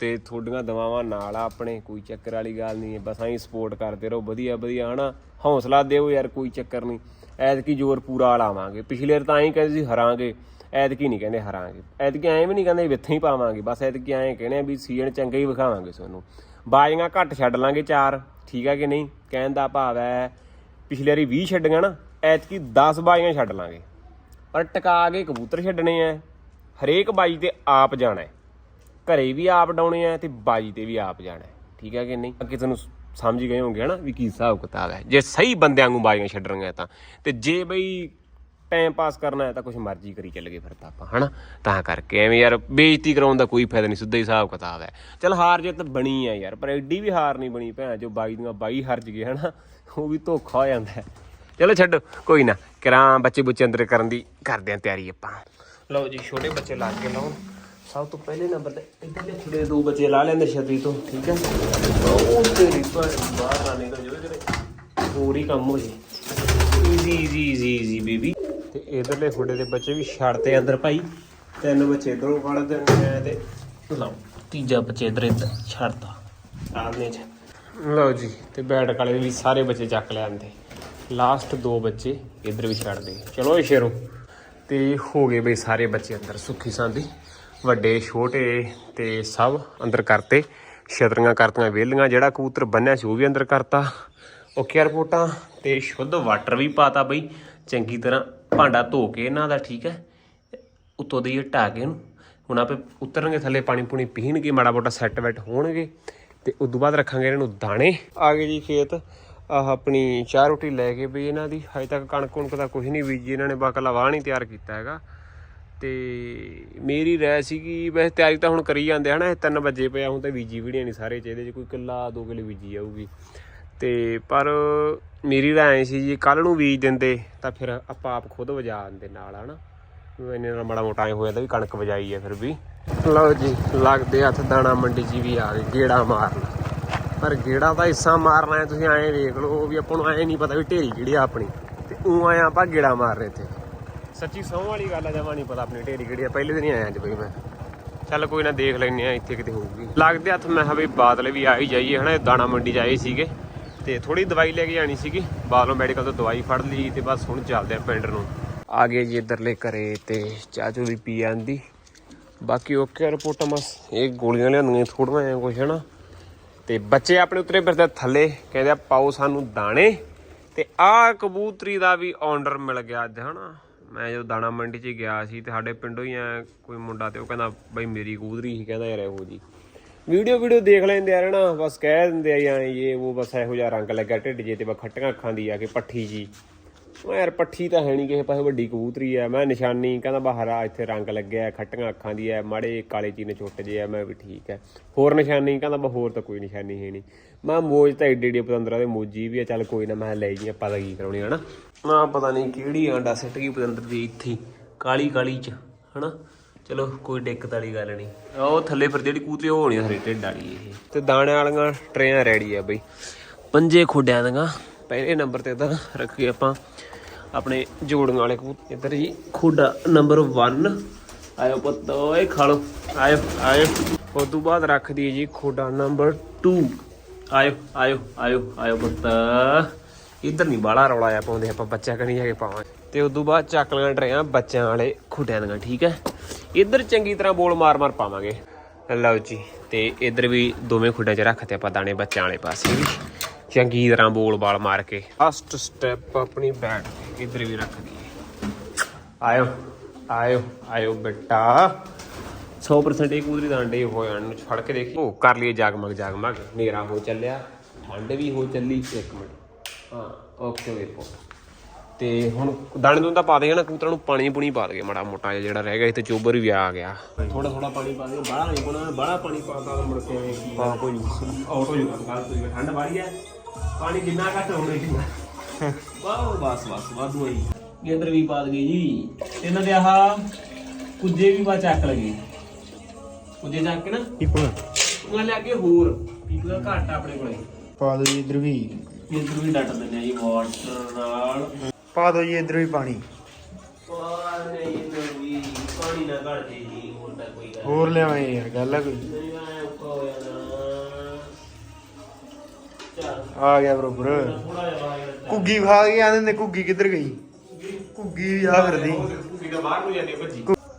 ਤੇ ਤੁਹਾਡੀਆਂ ਦਵਾਵਾਂ ਨਾਲ ਆ ਆਪਣੇ, ਕੋਈ ਚੱਕਰ ਵਾਲੀ ਗੱਲ ਨਹੀਂ ਬਸ ਐਂ ਸਪੋਰਟ ਕਰਦੇ ਰਹੋ, ਵਧੀਆ ਵਧੀਆ ਹਨਾ। ਹੌਸਲਾ ਦਿਓ ਯਾਰ, ਕੋਈ ਚੱਕਰ ਨਹੀਂ। ਐਤਕੀ ਜ਼ੋਰ ਪੂਰਾ ਲਾਵਾਂਗੇ। ਪਿਛਲੇ ਵਾਰ ਤਾਂ ਐਂ ਕਹਿੰਦੇ ਸੀ, ਹਰਾਂਗੇ। ਐਤਕੀ ਨਹੀਂ ਕਹਿੰਦੇ ਹਰਾਂਗੇ। ਐਤਕੀ ਐਂ ਵੀ ਨਹੀਂ ਕਹਿੰਦੇ ਵੀ ਇੱਥੇ ਹੀ ਪਾਵਾਂਗੇ। ਬਸ ਐਤਕੀ ਐਂ ਕਹਿੰਦੇ ਆ ਵੀ ਸੀਜ਼ਨ ਚੰਗਾ ਹੀ ਵਿਖਾਵਾਂਗੇ ਤੁਹਾਨੂੰ। ਬਾਜ਼ੀਆਂ ਘੱਟ ਛੱਡ ਲਾਂਗੇ ਚਾਰ, ਠੀਕ ਹੈ ਕਿ ਨਹੀਂ? ਕਹਿਣ ਦਾ ਭਾਵ ਹੈ ਪਿਛਲੇ ਵਾਰੀ 20 ਛੱਡੀਆਂ ਨਾ, ਐਤਕੀ 10 ਬਾਜ਼ੀਆਂ ਛੱਡ ਲਾਂਗੇ। ਪਰ ਟਿਕਾ ਕੇ ਕਬੂਤਰ ਛੱਡਣੇ ਆ ਹਰੇਕ ਬਾਜੀ ਤੇ ਆਪ ਜਾਣਾ ਹੈ ਘਰੇ ਵੀ ਆਪ ਡਾਉਣੇ ਆ ਤੇ ਬਾਜੀ ਤੇ ਵੀ ਆਪ ਜਾਣਾ ਠੀਕ ਹੈ ਕਿ ਨਹੀਂ? ਅੱਗੇ ਤੁਹਾਨੂੰ ਸਮਝ ਗਏ ਹੋਗੇ ਹਨਾ ਵੀ ਕੀ ਹਿਸਾਬ ਕਿਤਾਬ ਹੈ ਜੇ ਸਹੀ ਬੰਦਿਆਂ ਨੂੰ ਬਾਜੀਆਂ ਛੱਡਣੀਆਂ ਤਾਂ। ਤੇ ਜੇ ਬਈ ਟਾਈਮ ਪਾਸ ਕਰਨਾ ਹੈ ਤਾਂ ਕੁਝ ਮਰਜ਼ੀ ਕਰੀ ਚੱਲ ਗਏ ਫਿਰ ਤਾਂ ਆਪਾਂ, ਹਨਾ? ਤਾਂ ਕਰਕੇ ਐਵੇਂ ਯਾਰ ਬੇਇੱਜ਼ਤੀ ਕਰਾਉਣ ਦਾ ਕੋਈ ਫਾਇਦਾ ਨਹੀਂ, ਸਿੱਧਾ ਹੀ ਹਿਸਾਬ ਕਿਤਾਬ ਹੈ ਚਲ ਹਾਰ ਜਿੱਤ ਬਣੀ ਹੈ ਯਾਰ, ਪਰ ਐਡੀ ਵੀ ਹਾਰ ਨਹੀਂ ਬਣੀ ਭੈਣ, ਜੋ ਬਾਈ ਦੀਆਂ ਬਾਈ ਹਰਜ ਗਏ ਹਨਾ? ਉਹ ਵੀ ਧੋਖਾ ਹੋ ਜਾਂਦਾ ਚਲੋ ਛੱਡੋ, ਕੋਈ ਨਾ, ਕਰਾਂ ਬੱਚੇ ਬੁੱਚੇ ਅੰਦਰ ਕਰਨ ਦੀ, ਕਰਦੇ ਆਂ ਤਿਆਰੀ ਆਪਾਂ। ਲਓ ਜੀ, ਛੋਟੇ ਬੱਚੇ ਲਾ ਕੇ ਲਾਉਣ। ਸਭ ਤੋਂ ਪਹਿਲੇ ਨੰਬਰ ਤੇ ਇੱਧਰਲੇ ਥੋੜੇ ਦੋ ਬੱਚੇ ਲਾ ਲੈਂਦੇ ਛਤਰੀ ਤੋਂ, ਠੀਕ ਹੈ? ਉਹ ਤੇਰੀ ਪਰ ਬਾਹਰ ਨਾ ਨਿਕਲ ਜਾਵੇ ਕਿਤੇ ਹੋਰ ਹੀ ਕੰਮ ਹੋ ਜੇ। Easy easy easy easy baby ਤੇ ਇਧਰਲੇ ਫੁੱਡੇ ਦੇ ਬੱਚੇ ਵੀ ਛੱਡਤੇ ਅੰਦਰ ਭਾਈ। ਤਿੰਨ ਬੱਚੇ ਇਧਰੋਂ ਦਿੰਦੇ ਨੇ ਤੇ ਲਓ ਤੀਜਾ ਬੱਚੇ ਇਧਰ ਇੱਧਰ ਛੱਡਤਾ ਆਦਨੇ ਚ ਲਓ ਜੀ, ਤੇ ਬੈਠਕ ਵਾਲੇ ਵੀ ਸਾਰੇ ਬੱਚੇ ਚੱਕ ਲਿਆਂਦੇ ਲਾਸਟ ਦੋ ਬੱਚੇ ਇਧਰ ਵੀ ਛੱਡ ਦੇ ਚਲੋ ਇਹ ਸ਼ੇਰੋ। ਤੇ ਹੋ ਗਏ ਬਈ ਸਾਰੇ ਬੱਚੇ ਅੰਦਰ ਸੁੱਖੀ ਸਾਂਦੀ। ਵੱਡੇ, ਛੋਟੇ ਤੇ ਸਭ ਅੰਦਰ ਕਰਤੇ। ਛਤਰੀਆਂ ਕਰਤੀਆਂ, ਵੇਲੀਆਂ, ਜਿਹੜਾ ਕਬੂਤਰ ਬੰਨਿਆ ਸੀ ਉਹ ਵੀ ਅੰਦਰ ਕਰਤਾ। ਓਕੇ ਰਿਪੋਰਟਾਂ ਤੇ ਸ਼ੁੱਧ ਵਾਟਰ ਵੀ ਪਾਤਾ ਬਈ। ਚੰਗੀ ਤਰ੍ਹਾਂ ਭਾਂਡਾ ਧੋ ਕੇ ਇਹਨਾਂ ਦਾ, ਠੀਕ ਹੈ? ਉੱਤੋਂ ਦੀ ਢਾ ਕੇ ਇਹਨੂੰ। ਹੁਣ ਆਪੇ ਉਤਰਨਗੇ, ਥੱਲੇ ਪਾਣੀ ਪੂਣੀ ਪੀਣਗੇ, ਮਾੜਾ ਮੋਟਾ ਸੈੱਟ ਵੈਟ ਹੋਣਗੇ। ਤੇ ਤੋਂ ਬਾਅਦ ਰੱਖਾਂਗੇ ਇਹਨਾਂ ਨੂੰ ਦਾਣੇ। ਆ ਗਏ ਜੀ ਖੇਤ। ਆਹ ਆਪਣੀ ਚਾਹ ਰੋਟੀ ਲੈ ਕੇ ਵੀ ਇਹਨਾਂ ਦੀ। ਹਜੇ ਤੱਕ ਕਣਕ ਕੁਣਕ ਦਾ ਕੁਝ ਨਹੀਂ ਬੀਜੀ, ਇਹਨਾਂ ਨੇ ਬਾਕਲਾ ਵਾਹ ਨਹੀਂ ਤਿਆਰ ਕੀਤਾ ਹੈਗਾ। ਤੇ ਮੇਰੀ ਰਾਇ ਸੀਗੀ, ਵੈਸੇ ਤਿਆਰੀ ਤਾਂ ਹੁਣ ਕਰੀ ਜਾਂਦੇ ਹਨਾ, ਇਹ 3 ਵਜੇ ਪਿਆ ਹੁਣ ਤਾਂ ਬੀਜੀ ਵੀ ਨਹੀਂ ਸਾਰੇ ਚਾਹੀਦੇ ਜੇ ਕੋਈ ਕਿੱਲਾ ਦੋ ਕਿੱਲੇ ਬੀਜੀ ਜਾਊਗੀ। ਤੇ ਪਰ ਮੇਰੀ ਰਾਏ ਸੀ ਜੀ ਕੱਲ ਨੂੰ ਬੀਜ ਦਿੰਦੇ, ਤਾਂ ਫਿਰ ਆਪਾਂ ਆਪ ਖੁਦ ਵਜਾ ਦਿੰਦੇ ਨਾਲ, ਹਨਾ। ਇਹਨੇ ਨਾਲ ਮਾੜਾ ਮੋਟਾ ਐ ਹੋਇਆ ਤਾਂ ਵੀ ਕਣਕ ਵਜਾਈ ਹੈ ਫਿਰ ਵੀ। ਲਓ ਜੀ, ਲੱਗਦੇ ਹੱਥ ਦਾਣਾ ਮੰਡੀ ਜੀ ਵੀ ਆ ਗਏ ਗੇੜਾ ਮਾਰਨਾ। ਪਰ ਗੇੜਾ ਤਾਂ ਹਿੱਸਾ ਮਾਰਨਾ ਹੈ, ਤੁਸੀਂ ਐਂ ਵੇਖ ਲਓ ਵੀ ਆਪਾਂ ਨੂੰ ਐਂ ਨਹੀਂ ਪਤਾ ਵੀ ਢੇਰੀ ਕਿਹੜੀ ਆ ਆਪਣੀ। ਤੇ ਉਹ ਆਇਆ ਆਪਾਂ ਗੇੜਾ ਮਾਰ ਰਹੇ ਤੇ ਸੱਚੀ ਸਹੁੰ ਵਾਲੀ ਗੱਲ ਆ, ਜਮਾ ਨਹੀਂ ਪਤਾ ਆਪਣੀ ਢੇਰੀ ਕਿਹੜੀ ਆ, ਪਹਿਲੇ ਦਿਨ ਹੀ ਆਇਆ ਅੱਜ ਬਈ ਮੈਂ। ਚੱਲ ਕੋਈ ਨਾ ਦੇਖ ਲੈਨੇ ਆ ਇੱਥੇ ਕਿਤੇ ਹੋਊਗੀ। ਲੱਗਦੇ ਹੱਥ ਮੈਂ ਕਿਹਾ ਵੀ ਬਾਦਲ ਵੀ ਆ ਹੀ ਜਾਈਏ, ਹਨਾ ਇਹ ਦਾਣਾ ਮੰਡੀ ਚ ਆਏ ਸੀਗੇ। ਤੇ ਥੋੜੀ ਦਵਾਈ ਲੈ ਕੇ ਜਾਣੀ ਸੀਗੀ ਬਾਦਲੋਂ ਮੈਡੀਕਲ ਤੋਂ ਦਵਾਈ ਫੜ ਲਈ ਤੇ ਬਸ ਹੁਣ ਚੱਲਦੇ ਆ ਪਿੰਡ ਨੂੰ। ਆ ਗਏ ਜੀ ਇੱਧਰਲੇ ਘਰੇ ਤੇ ਚਾਹ ਚੂ ਵੀ ਪੀ ਆਂਦੀ ਬਾਕੀ ਓਕੇ ਰਿਪੋਰਟਾਂ ਬਸ ਇਹ ਗੋਲੀਆਂ ਲਿਆਂਦੀਆਂ ਥੋੜੀਆਂ ਐ ਕੁਛ ਹਨਾ ਤੇ ਬੱਚੇ ਆਪਣੇ ਉਤਰੇ ਫਿਰਦੇ ਥੱਲੇ ਕਹਿੰਦੇ ਆ ਪਾਓ ਸਾਨੂੰ ਦਾਣੇ ਤੇ ਆਹ ਕਬੂਤਰੀ ਦਾ ਵੀ ਆਰਡਰ ਮਿਲ ਗਿਆ ਅੱਜ ਹਨਾ ਮੈਂ ਜਦੋਂ ਦਾਣਾ ਮੰਡੀ 'ਚ ਗਿਆ ਸੀ ਤੇ ਸਾਡੇ ਪਿੰਡੋਂ ਹੀ ਆ ਕੋਈ ਮੁੰਡਾ ਤੇ ਉਹ ਕਹਿੰਦਾ ਬਈ ਮੇਰੀ ਕਬੂਤਰੀ ਸੀ ਕਹਿੰਦਾ ਯਾਰ ਇਹੋ ਜੀ ਵੀਡੀਓ ਵੀਡੀਓ ਦੇਖ ਲੈਂਦੇ ਆ ਨਾ ਬਸ ਕਹਿ ਦਿੰਦੇ ਆ ਜਾਂ ਇਹ ਉਹ ਬਸ ਇਹੋ ਜਿਹਾ ਰੰਗ ਲੱਗਾ ਢਿੱਡ ਜੇ ਤੇ ਬਸ ਖੱਟੀਆਂ ਅੱਖਾਂ ਦੀ ਆ ਕੇ ਪੱਠੀ ਜੀ ਉਹ ਯਾਰ ਪੱਠੀ ਤਾਂ ਹੈ ਨਹੀਂ ਕਿਸੇ ਪਾਸੇ, ਵੱਡੀ ਕਬੂਤਰੀ ਆ। ਮੈਂ ਨਿਸ਼ਾਨੀ ਕਹਿੰਦਾ ਬਾਹਰ ਹਰਾ ਇੱਥੇ ਰੰਗ ਲੱਗਿਆ, ਖੱਟੀਆਂ ਅੱਖਾਂ ਦੀ ਆ, ਮਾੜੇ ਕਾਲੇ ਚੀਨੇ ਛੋਟੇ ਜਿਹੇ ਆ, ਮੈਂ ਵੀ ਠੀਕ ਹੈ ਹੋਰ ਨਿਸ਼ਾਨੀ ਕਹਿੰਦਾ ਬਾ ਹੋਰ ਤਾਂ ਕੋਈ ਨਿਸ਼ਾਨੀ ਹੈ ਨਹੀਂ ਮੈਂ ਮੋਜ ਤਾਂ ਏਡੇ ਏਡੇ ਪਤੰਦਰਾਂ ਦੇ ਮੋਜੀ ਵੀ ਆ, ਚੱਲ ਕੋਈ ਨਾ ਮੈਂ ਲੈ ਜੀ, ਆਪਾਂ ਤਾਂ ਕੀ ਕਰਾਉਣੀ ਹਨਾ? ਨਾ ਪਤਾ ਨਹੀਂ ਕਿਹੜੀ ਆਂਡਾ ਸਿੱਟ ਗਈ ਪਤੰਦਰ ਦੀ ਇੱਥੇ, ਕਾਲੀ ਕਾਲੀ ਚ, ਹਨਾ? ਚਲੋ, ਕੋਈ ਦਿੱਕਤ ਵਾਲੀ ਗੱਲ ਨਹੀਂ ਉਹ ਥੱਲੇ ਫਿਰ ਜਿਹੜੀ ਕੂਤਰੀ ਉਹ ਹੋਣੀ ਹਰੇ ਢਿੱਡ ਵਾਲੀ ਇਹ। ਤੇ ਦਾਣੇ ਵਾਲੀਆਂ ਟਰੇਆਂ ਰੈਡੀ ਆ ਬਈ। ਪੰਜੇ ਖੋਡਿਆਂ ਦੀਆਂ। ਪਹਿਲੇ ਨੰਬਰ ਤੇ ਤਾਂ ਰੱਖੀ ਆਪਾਂ ਆਪਣੇ ਜੋੜਨ ਵਾਲੇ ਕਬੂਤਰ। ਇੱਧਰ ਜੀ, ਖੁੱਡਾ ਨੰਬਰ 1 ਆਇਓ ਪੁੱਤ, ਓਏ ਖਾ ਲਓ ਆਇਓ ਆਇਓ। ਉਸ ਤੋਂ ਬਾਅਦ ਰੱਖ ਦਈਏ ਜੀ ਖੁੱਡਾ ਨੰਬਰ 2 ਆਇਓ ਆਇਓ ਆਇਓ ਆਇਓ ਪੁੱਤ। ਇੱਧਰ ਨਹੀਂ ਬਾਲਾ ਰੌਲਾ ਆ ਪਾਉਂਦੇ ਆਪਾਂ ਬੱਚਾ ਕਣੀ ਜਾ ਕੇ ਪਾਵਾਂ। ਤੇ ਉਸ ਤੋਂ ਬਾਅਦ ਚੱਕ ਲੈਣਾ ਟਰੇਆਂ ਬੱਚਿਆਂ ਵਾਲੇ ਖੁੱਡਿਆਂ ਦੀਆਂ, ਠੀਕ ਹੈ? ਇੱਧਰ ਚੰਗੀ ਤਰ੍ਹਾਂ ਬੋਲ ਮਾਰ ਮਾਰ ਪਾਵਾਂਗੇ। ਲਓ ਜੀ, ਤੇ ਇੱਧਰ ਵੀ ਦੋਵੇਂ ਖੁੱਡਾਂ 'ਚ ਰੱਖਤੇ ਆਪਾਂ ਦਾਣੇ ਬੱਚਿਆਂ ਵਾਲੇ ਪਾਸੇ ਵੀ। ਚੰਗੀ ਤਰ੍ਹਾਂ ਬੋਲ ਬਾਲ ਮਾਰ ਕੇ। ਫਸਟ ਸਟੈਪ ਆਪਣੀ ਬੈਟ ਇੱਧਰ ਵੀ ਰੱਖ ਦਈਏ ਆਇਓ ਆਇਓ ਆਇਓ ਬੇਟਾ। 100% ਇਹ ਕੂਦਰੀ ਦਾ ਅੰਡੇ ਹੋ ਜਾਣ ਨੂੰ ਫੜ ਕੇ ਦੇਖੀ। ਉਹ ਕਰ ਲਈਏ ਜਾਗਮਗ ਜਾਗਮਗ। ਹਨੇਰਾ ਹੋ ਚੱਲਿਆ ਠੰਡ ਵੀ ਹੋ ਚੱਲੀ। ਇੱਕ ਮਿੰਟ। ਹਾਂ ਓਕੇ ਵੇਖੋ ਤੇ ਹੁਣ ਦਾਣੇ ਨੂੰ ਤਾਂ ਪਾ ਦੇ ਨਾ ਕਬੂਤਰਾਂ ਨੂੰ ਪਾਣੀ ਪੁਣੀ ਪਾ ਦੇ ਮਾੜਾ ਮੋਟਾ ਜਿਹਾ ਜਿਹੜਾ ਰਹਿ ਗਿਆ ਇੱਥੇ ਚੋਬਰ ਵੀ ਆ ਗਿਆ। ਥੋੜਾ ਥੋੜਾ ਪਾਣੀ ਪਾ ਦੇ ਬਾਹਲਾ ਨਹੀਂ ਪਾਉਣਾ ਬਾਹਲਾ ਪਾਣੀ ਪਾਤਾ ਤਾਂ ਮੁੜ ਕੇ ਕੋਈ ਆਊਟ ਹੋ ਜੂਗਾ ਗੱਲ ਤੁਸੀਂ ਠੰਡ ਵਾਲੀ ਹੈ। ਪਾਣੀ ਜਿੰਨਾ ਘੱਟ ਹੋਣਾ ਚਾਹੀਦਾ ਵਾਹ ਬਸ ਬਸ ਵਾਧੂ ਆਈ ਇਹ ਅੰਦਰ ਵੀ ਪਾ ਦਗੇ ਜੀ। ਤੇ ਇਹਨਾਂ ਦੇ ਆਹ ਕੁੱਜੇ ਵੀ ਬਾ ਚੱਕ ਲਗੇ ਕੁੱਜੇ ਚੱਕ ਕੇ ਨਾ ਉਹਨਾਂ ਲੈ ਕੇ ਹੋਰ। ਪੀਪਾ ਘੱਟ ਆ ਆਪਣੇ ਕੋਲੇ। ਪਾ ਦੋ ਜੀ ਇਧਰ ਵੀ। ਇਧਰ ਵੀ ਡੱਟ ਦਿੰਦੇ ਆ ਜੀ ਵਾਟਰ ਨਾਲ। ਪਾ ਦੋ ਜੀ ਇਧਰ ਵੀ ਪਾਣੀ। ਪਾਰ ਨਹੀਂ ਨਵੀ ਪਾਣੀ ਨਾ ਘੜ ਜੇ ਜੀ ਹੋਰ ਤਾਂ ਕੋਈ ਗੱਲ ਹੋਰ ਲਿਆਵਾਂ ਯਾਰ ਗੱਲ ਆ ਕੋਈ। ਨਹੀਂ ਮੈਂ ਔਖਾ ਹੋ ਜਾਣਾ ਚੱਲ ਆ ਗਿਆ ਬਰੋਬਰ। ਥੋੜਾ ਖਾ ਕੇ ਆਂਦੇ ਨੇ, ਘੁੱਗੀ ਕਿੱਧਰ ਗਈ? ਘੁੱਗੀ ਆ ਫਿਰਦੀ।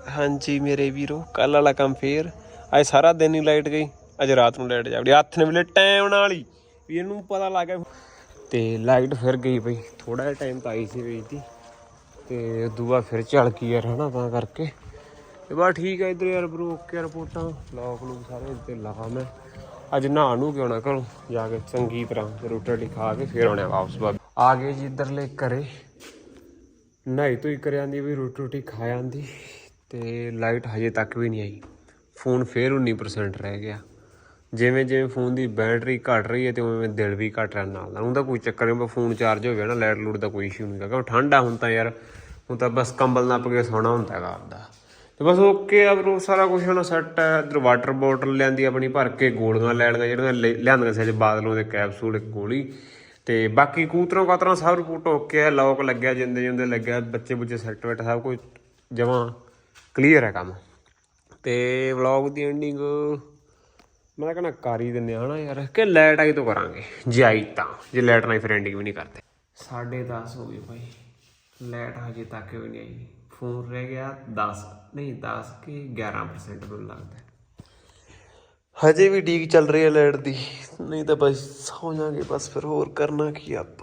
ਹਾਂਜੀ ਮੇਰੇ ਵੀਰੋ ਕੱਲ ਵਾਲਾ ਕੰਮ ਫੇਰ। ਅੱਜ ਸਾਰਾ ਦਿਨ ਹੀ ਲਾਈਟ ਗਈ, ਅੱਜ ਰਾਤ ਨੂੰ ਲਾਈਟ ਜਾਵੜੀ ਹੱਥ ਨੇ ਵੇਲੇ ਟਾਈਮ ਨਾਲ ਹੀ, ਵੀ ਇਹਨੂੰ ਪਤਾ ਲੱਗ ਗਿਆ। ਤੇ ਲਾਈਟ ਫਿਰ ਗਈ ਬਈ ਥੋੜਾ ਜਿਹਾ ਟਾਈਮ ਤਾਂ ਆਈ ਸੀ ਗਈ ਸੀ ਤੇ ਦੂਆ ਫਿਰ ਚੱਲ ਗਈ ਯਾਰ, ਹਨਾ, ਤਾਂ ਕਰਕੇ। ਤੇ ਬਸ ਠੀਕ ਹੈ ਇਧਰ ਯਾਰ ਬਰੋ, ਓਕੇ ਰਿਪੋਰਟਾਂ। ਲੋਕ ਨੂੰ ਸਾਰੇ ਇੱਥੇ ਲਾ ਮੈਂ ਅੱਜ ਨਹਾ ਨੂੰ ਕਿਉਂ ਨਾ ਘਰੋਂ, ਜਾ ਕੇ ਚੰਗੀ ਤਰ੍ਹਾਂ ਰੋਟੀ ਰੋਟੀ ਖਾ ਕੇ ਫੇਰ ਆਉਣੇ ਵਾਪਸ ਬਾਅਦ ਆ ਗਏ ਜੀ ਇਧਰਲੇ ਘਰੇ। ਨਹੀਂ ਤੋਂ ਹੀ ਕਰ ਆਂਦੀ ਵੀ, ਰੋਟੀ ਰੋਟੀ ਖਾ ਜਾਂਦੀ ਤੇ ਲਾਈਟ ਹਜੇ ਤੱਕ ਵੀ ਨਹੀਂ ਆਈ। ਫੋਨ ਫੇਰ 19% ਰਹਿ ਗਿਆ। ਜਿਵੇਂ ਜਿਵੇਂ ਫੋਨ ਦੀ ਬੈਟਰੀ ਘਟ ਰਹੀ ਹੈ ਤੇ ਉਵੇਂ ਦਿਲ ਵੀ ਘਟ ਰਿਹਾ ਨਾਲ ਨਾਲ ਉਹਦਾ ਕੋਈ ਚੱਕਰ ਨਹੀਂ ਫੋਨ ਚਾਰਜ ਹੋ ਗਿਆ ਨਾ, ਲਾਈਟ ਲੂਟ ਦਾ ਕੋਈ ਇਸ਼ੂ ਨਹੀਂ ਹੈਗਾ। ਕਿਉਂਕਿ ਠੰਡਾ ਹੁਣ ਤਾਂ ਯਾਰ, ਹੁਣ ਤਾਂ ਬਸ ਕੰਬਲ ਨੱਪ ਕੇ ਸੌਣਾ ਹੁੰਦਾ ਹੈਗਾ ਆਪਦਾ ਤੇ ਬਸ ਓਕੇ ਆ ਬਰੋ ਸਾਰਾ ਕੁਝ ਹੁਣ ਸੈੱਟ ਹੈ, ਇਧਰ ਵਾਟਰ ਬੋਟਲ ਲਿਆਂਦੀ ਆਪਣੀ, ਭਰ ਕੇ ਗੋਲੀਆਂ ਲੈਣੀਆਂ ਜਿਹੜੀਆਂ ਲਿ- ਲਿਆਂਦੀਆਂ ਸੀ ਅੱਜ ਬਾਦਲੋਂ ਦੇ ਕੈਪਸੂਲ ਇੱਕ ਗੋਲੀ। ਤੇ ਬਾਕੀ ਕੂਤਰੋਂ ਕਾਤਰਾਂ ਸਭ ਰਿਪੋਰਟ ਓਕੇ ਹੈ ਲੌਕ ਲੱਗਿਆ, ਜਿੰਦੇ ਜਿੰਦੇ ਲੱਗਿਆ, ਬੱਚੇ ਬੁੱਚੇ ਸੈੱਟ ਵੈਟ ਸਭ ਕੁਝ ਜਮਾਂ ਕਲੀਅਰ ਹੈ ਕੰਮ। ਤੇ ਵਲੌਗ ਦੀ ਐਂਡਿੰਗ ਮੈਂ ਕਹਿੰਦਾ ਕਰ ਹੀ ਦਿੰਦੇ ਆ ਹਨਾ ਯਾਰ, ਕਿ ਲੈਟ ਆਈ ਤੋਂ ਕਰਾਂਗੇ, ਜੇ ਆਈ ਤਾਂ। ਜੇ ਲਾਈਟ ਨਹੀਂ, ਫਿਰ ਐਂਡਿੰਗ ਵੀ ਨਹੀਂ ਕਰਦੇ। 10:30 ਹੋ ਗਏ ਭਾਈ। ਲੈਟ ਹਜੇ ਤੱਕ ਵੀ ਨਹੀਂ ਆਈ। ਫੋਨ ਰਹਿ ਗਿਆ 10 ਨਹੀਂ 10 ਕਿ 11% ਮੈਨੂੰ ਲੱਗਦਾ। ਹਜੇ ਵੀ ਡੀਕ ਚੱਲ ਰਹੀ ਹੈ ਲਾਈਟ ਦੀ, ਨਹੀਂ ਤਾਂ ਬਸ ਸੌ ਜਾਾਂਗੇ ਬਸ ਫਿਰ ਹੋਰ ਕਰਨਾ ਕੀ ਆਪਾਂ।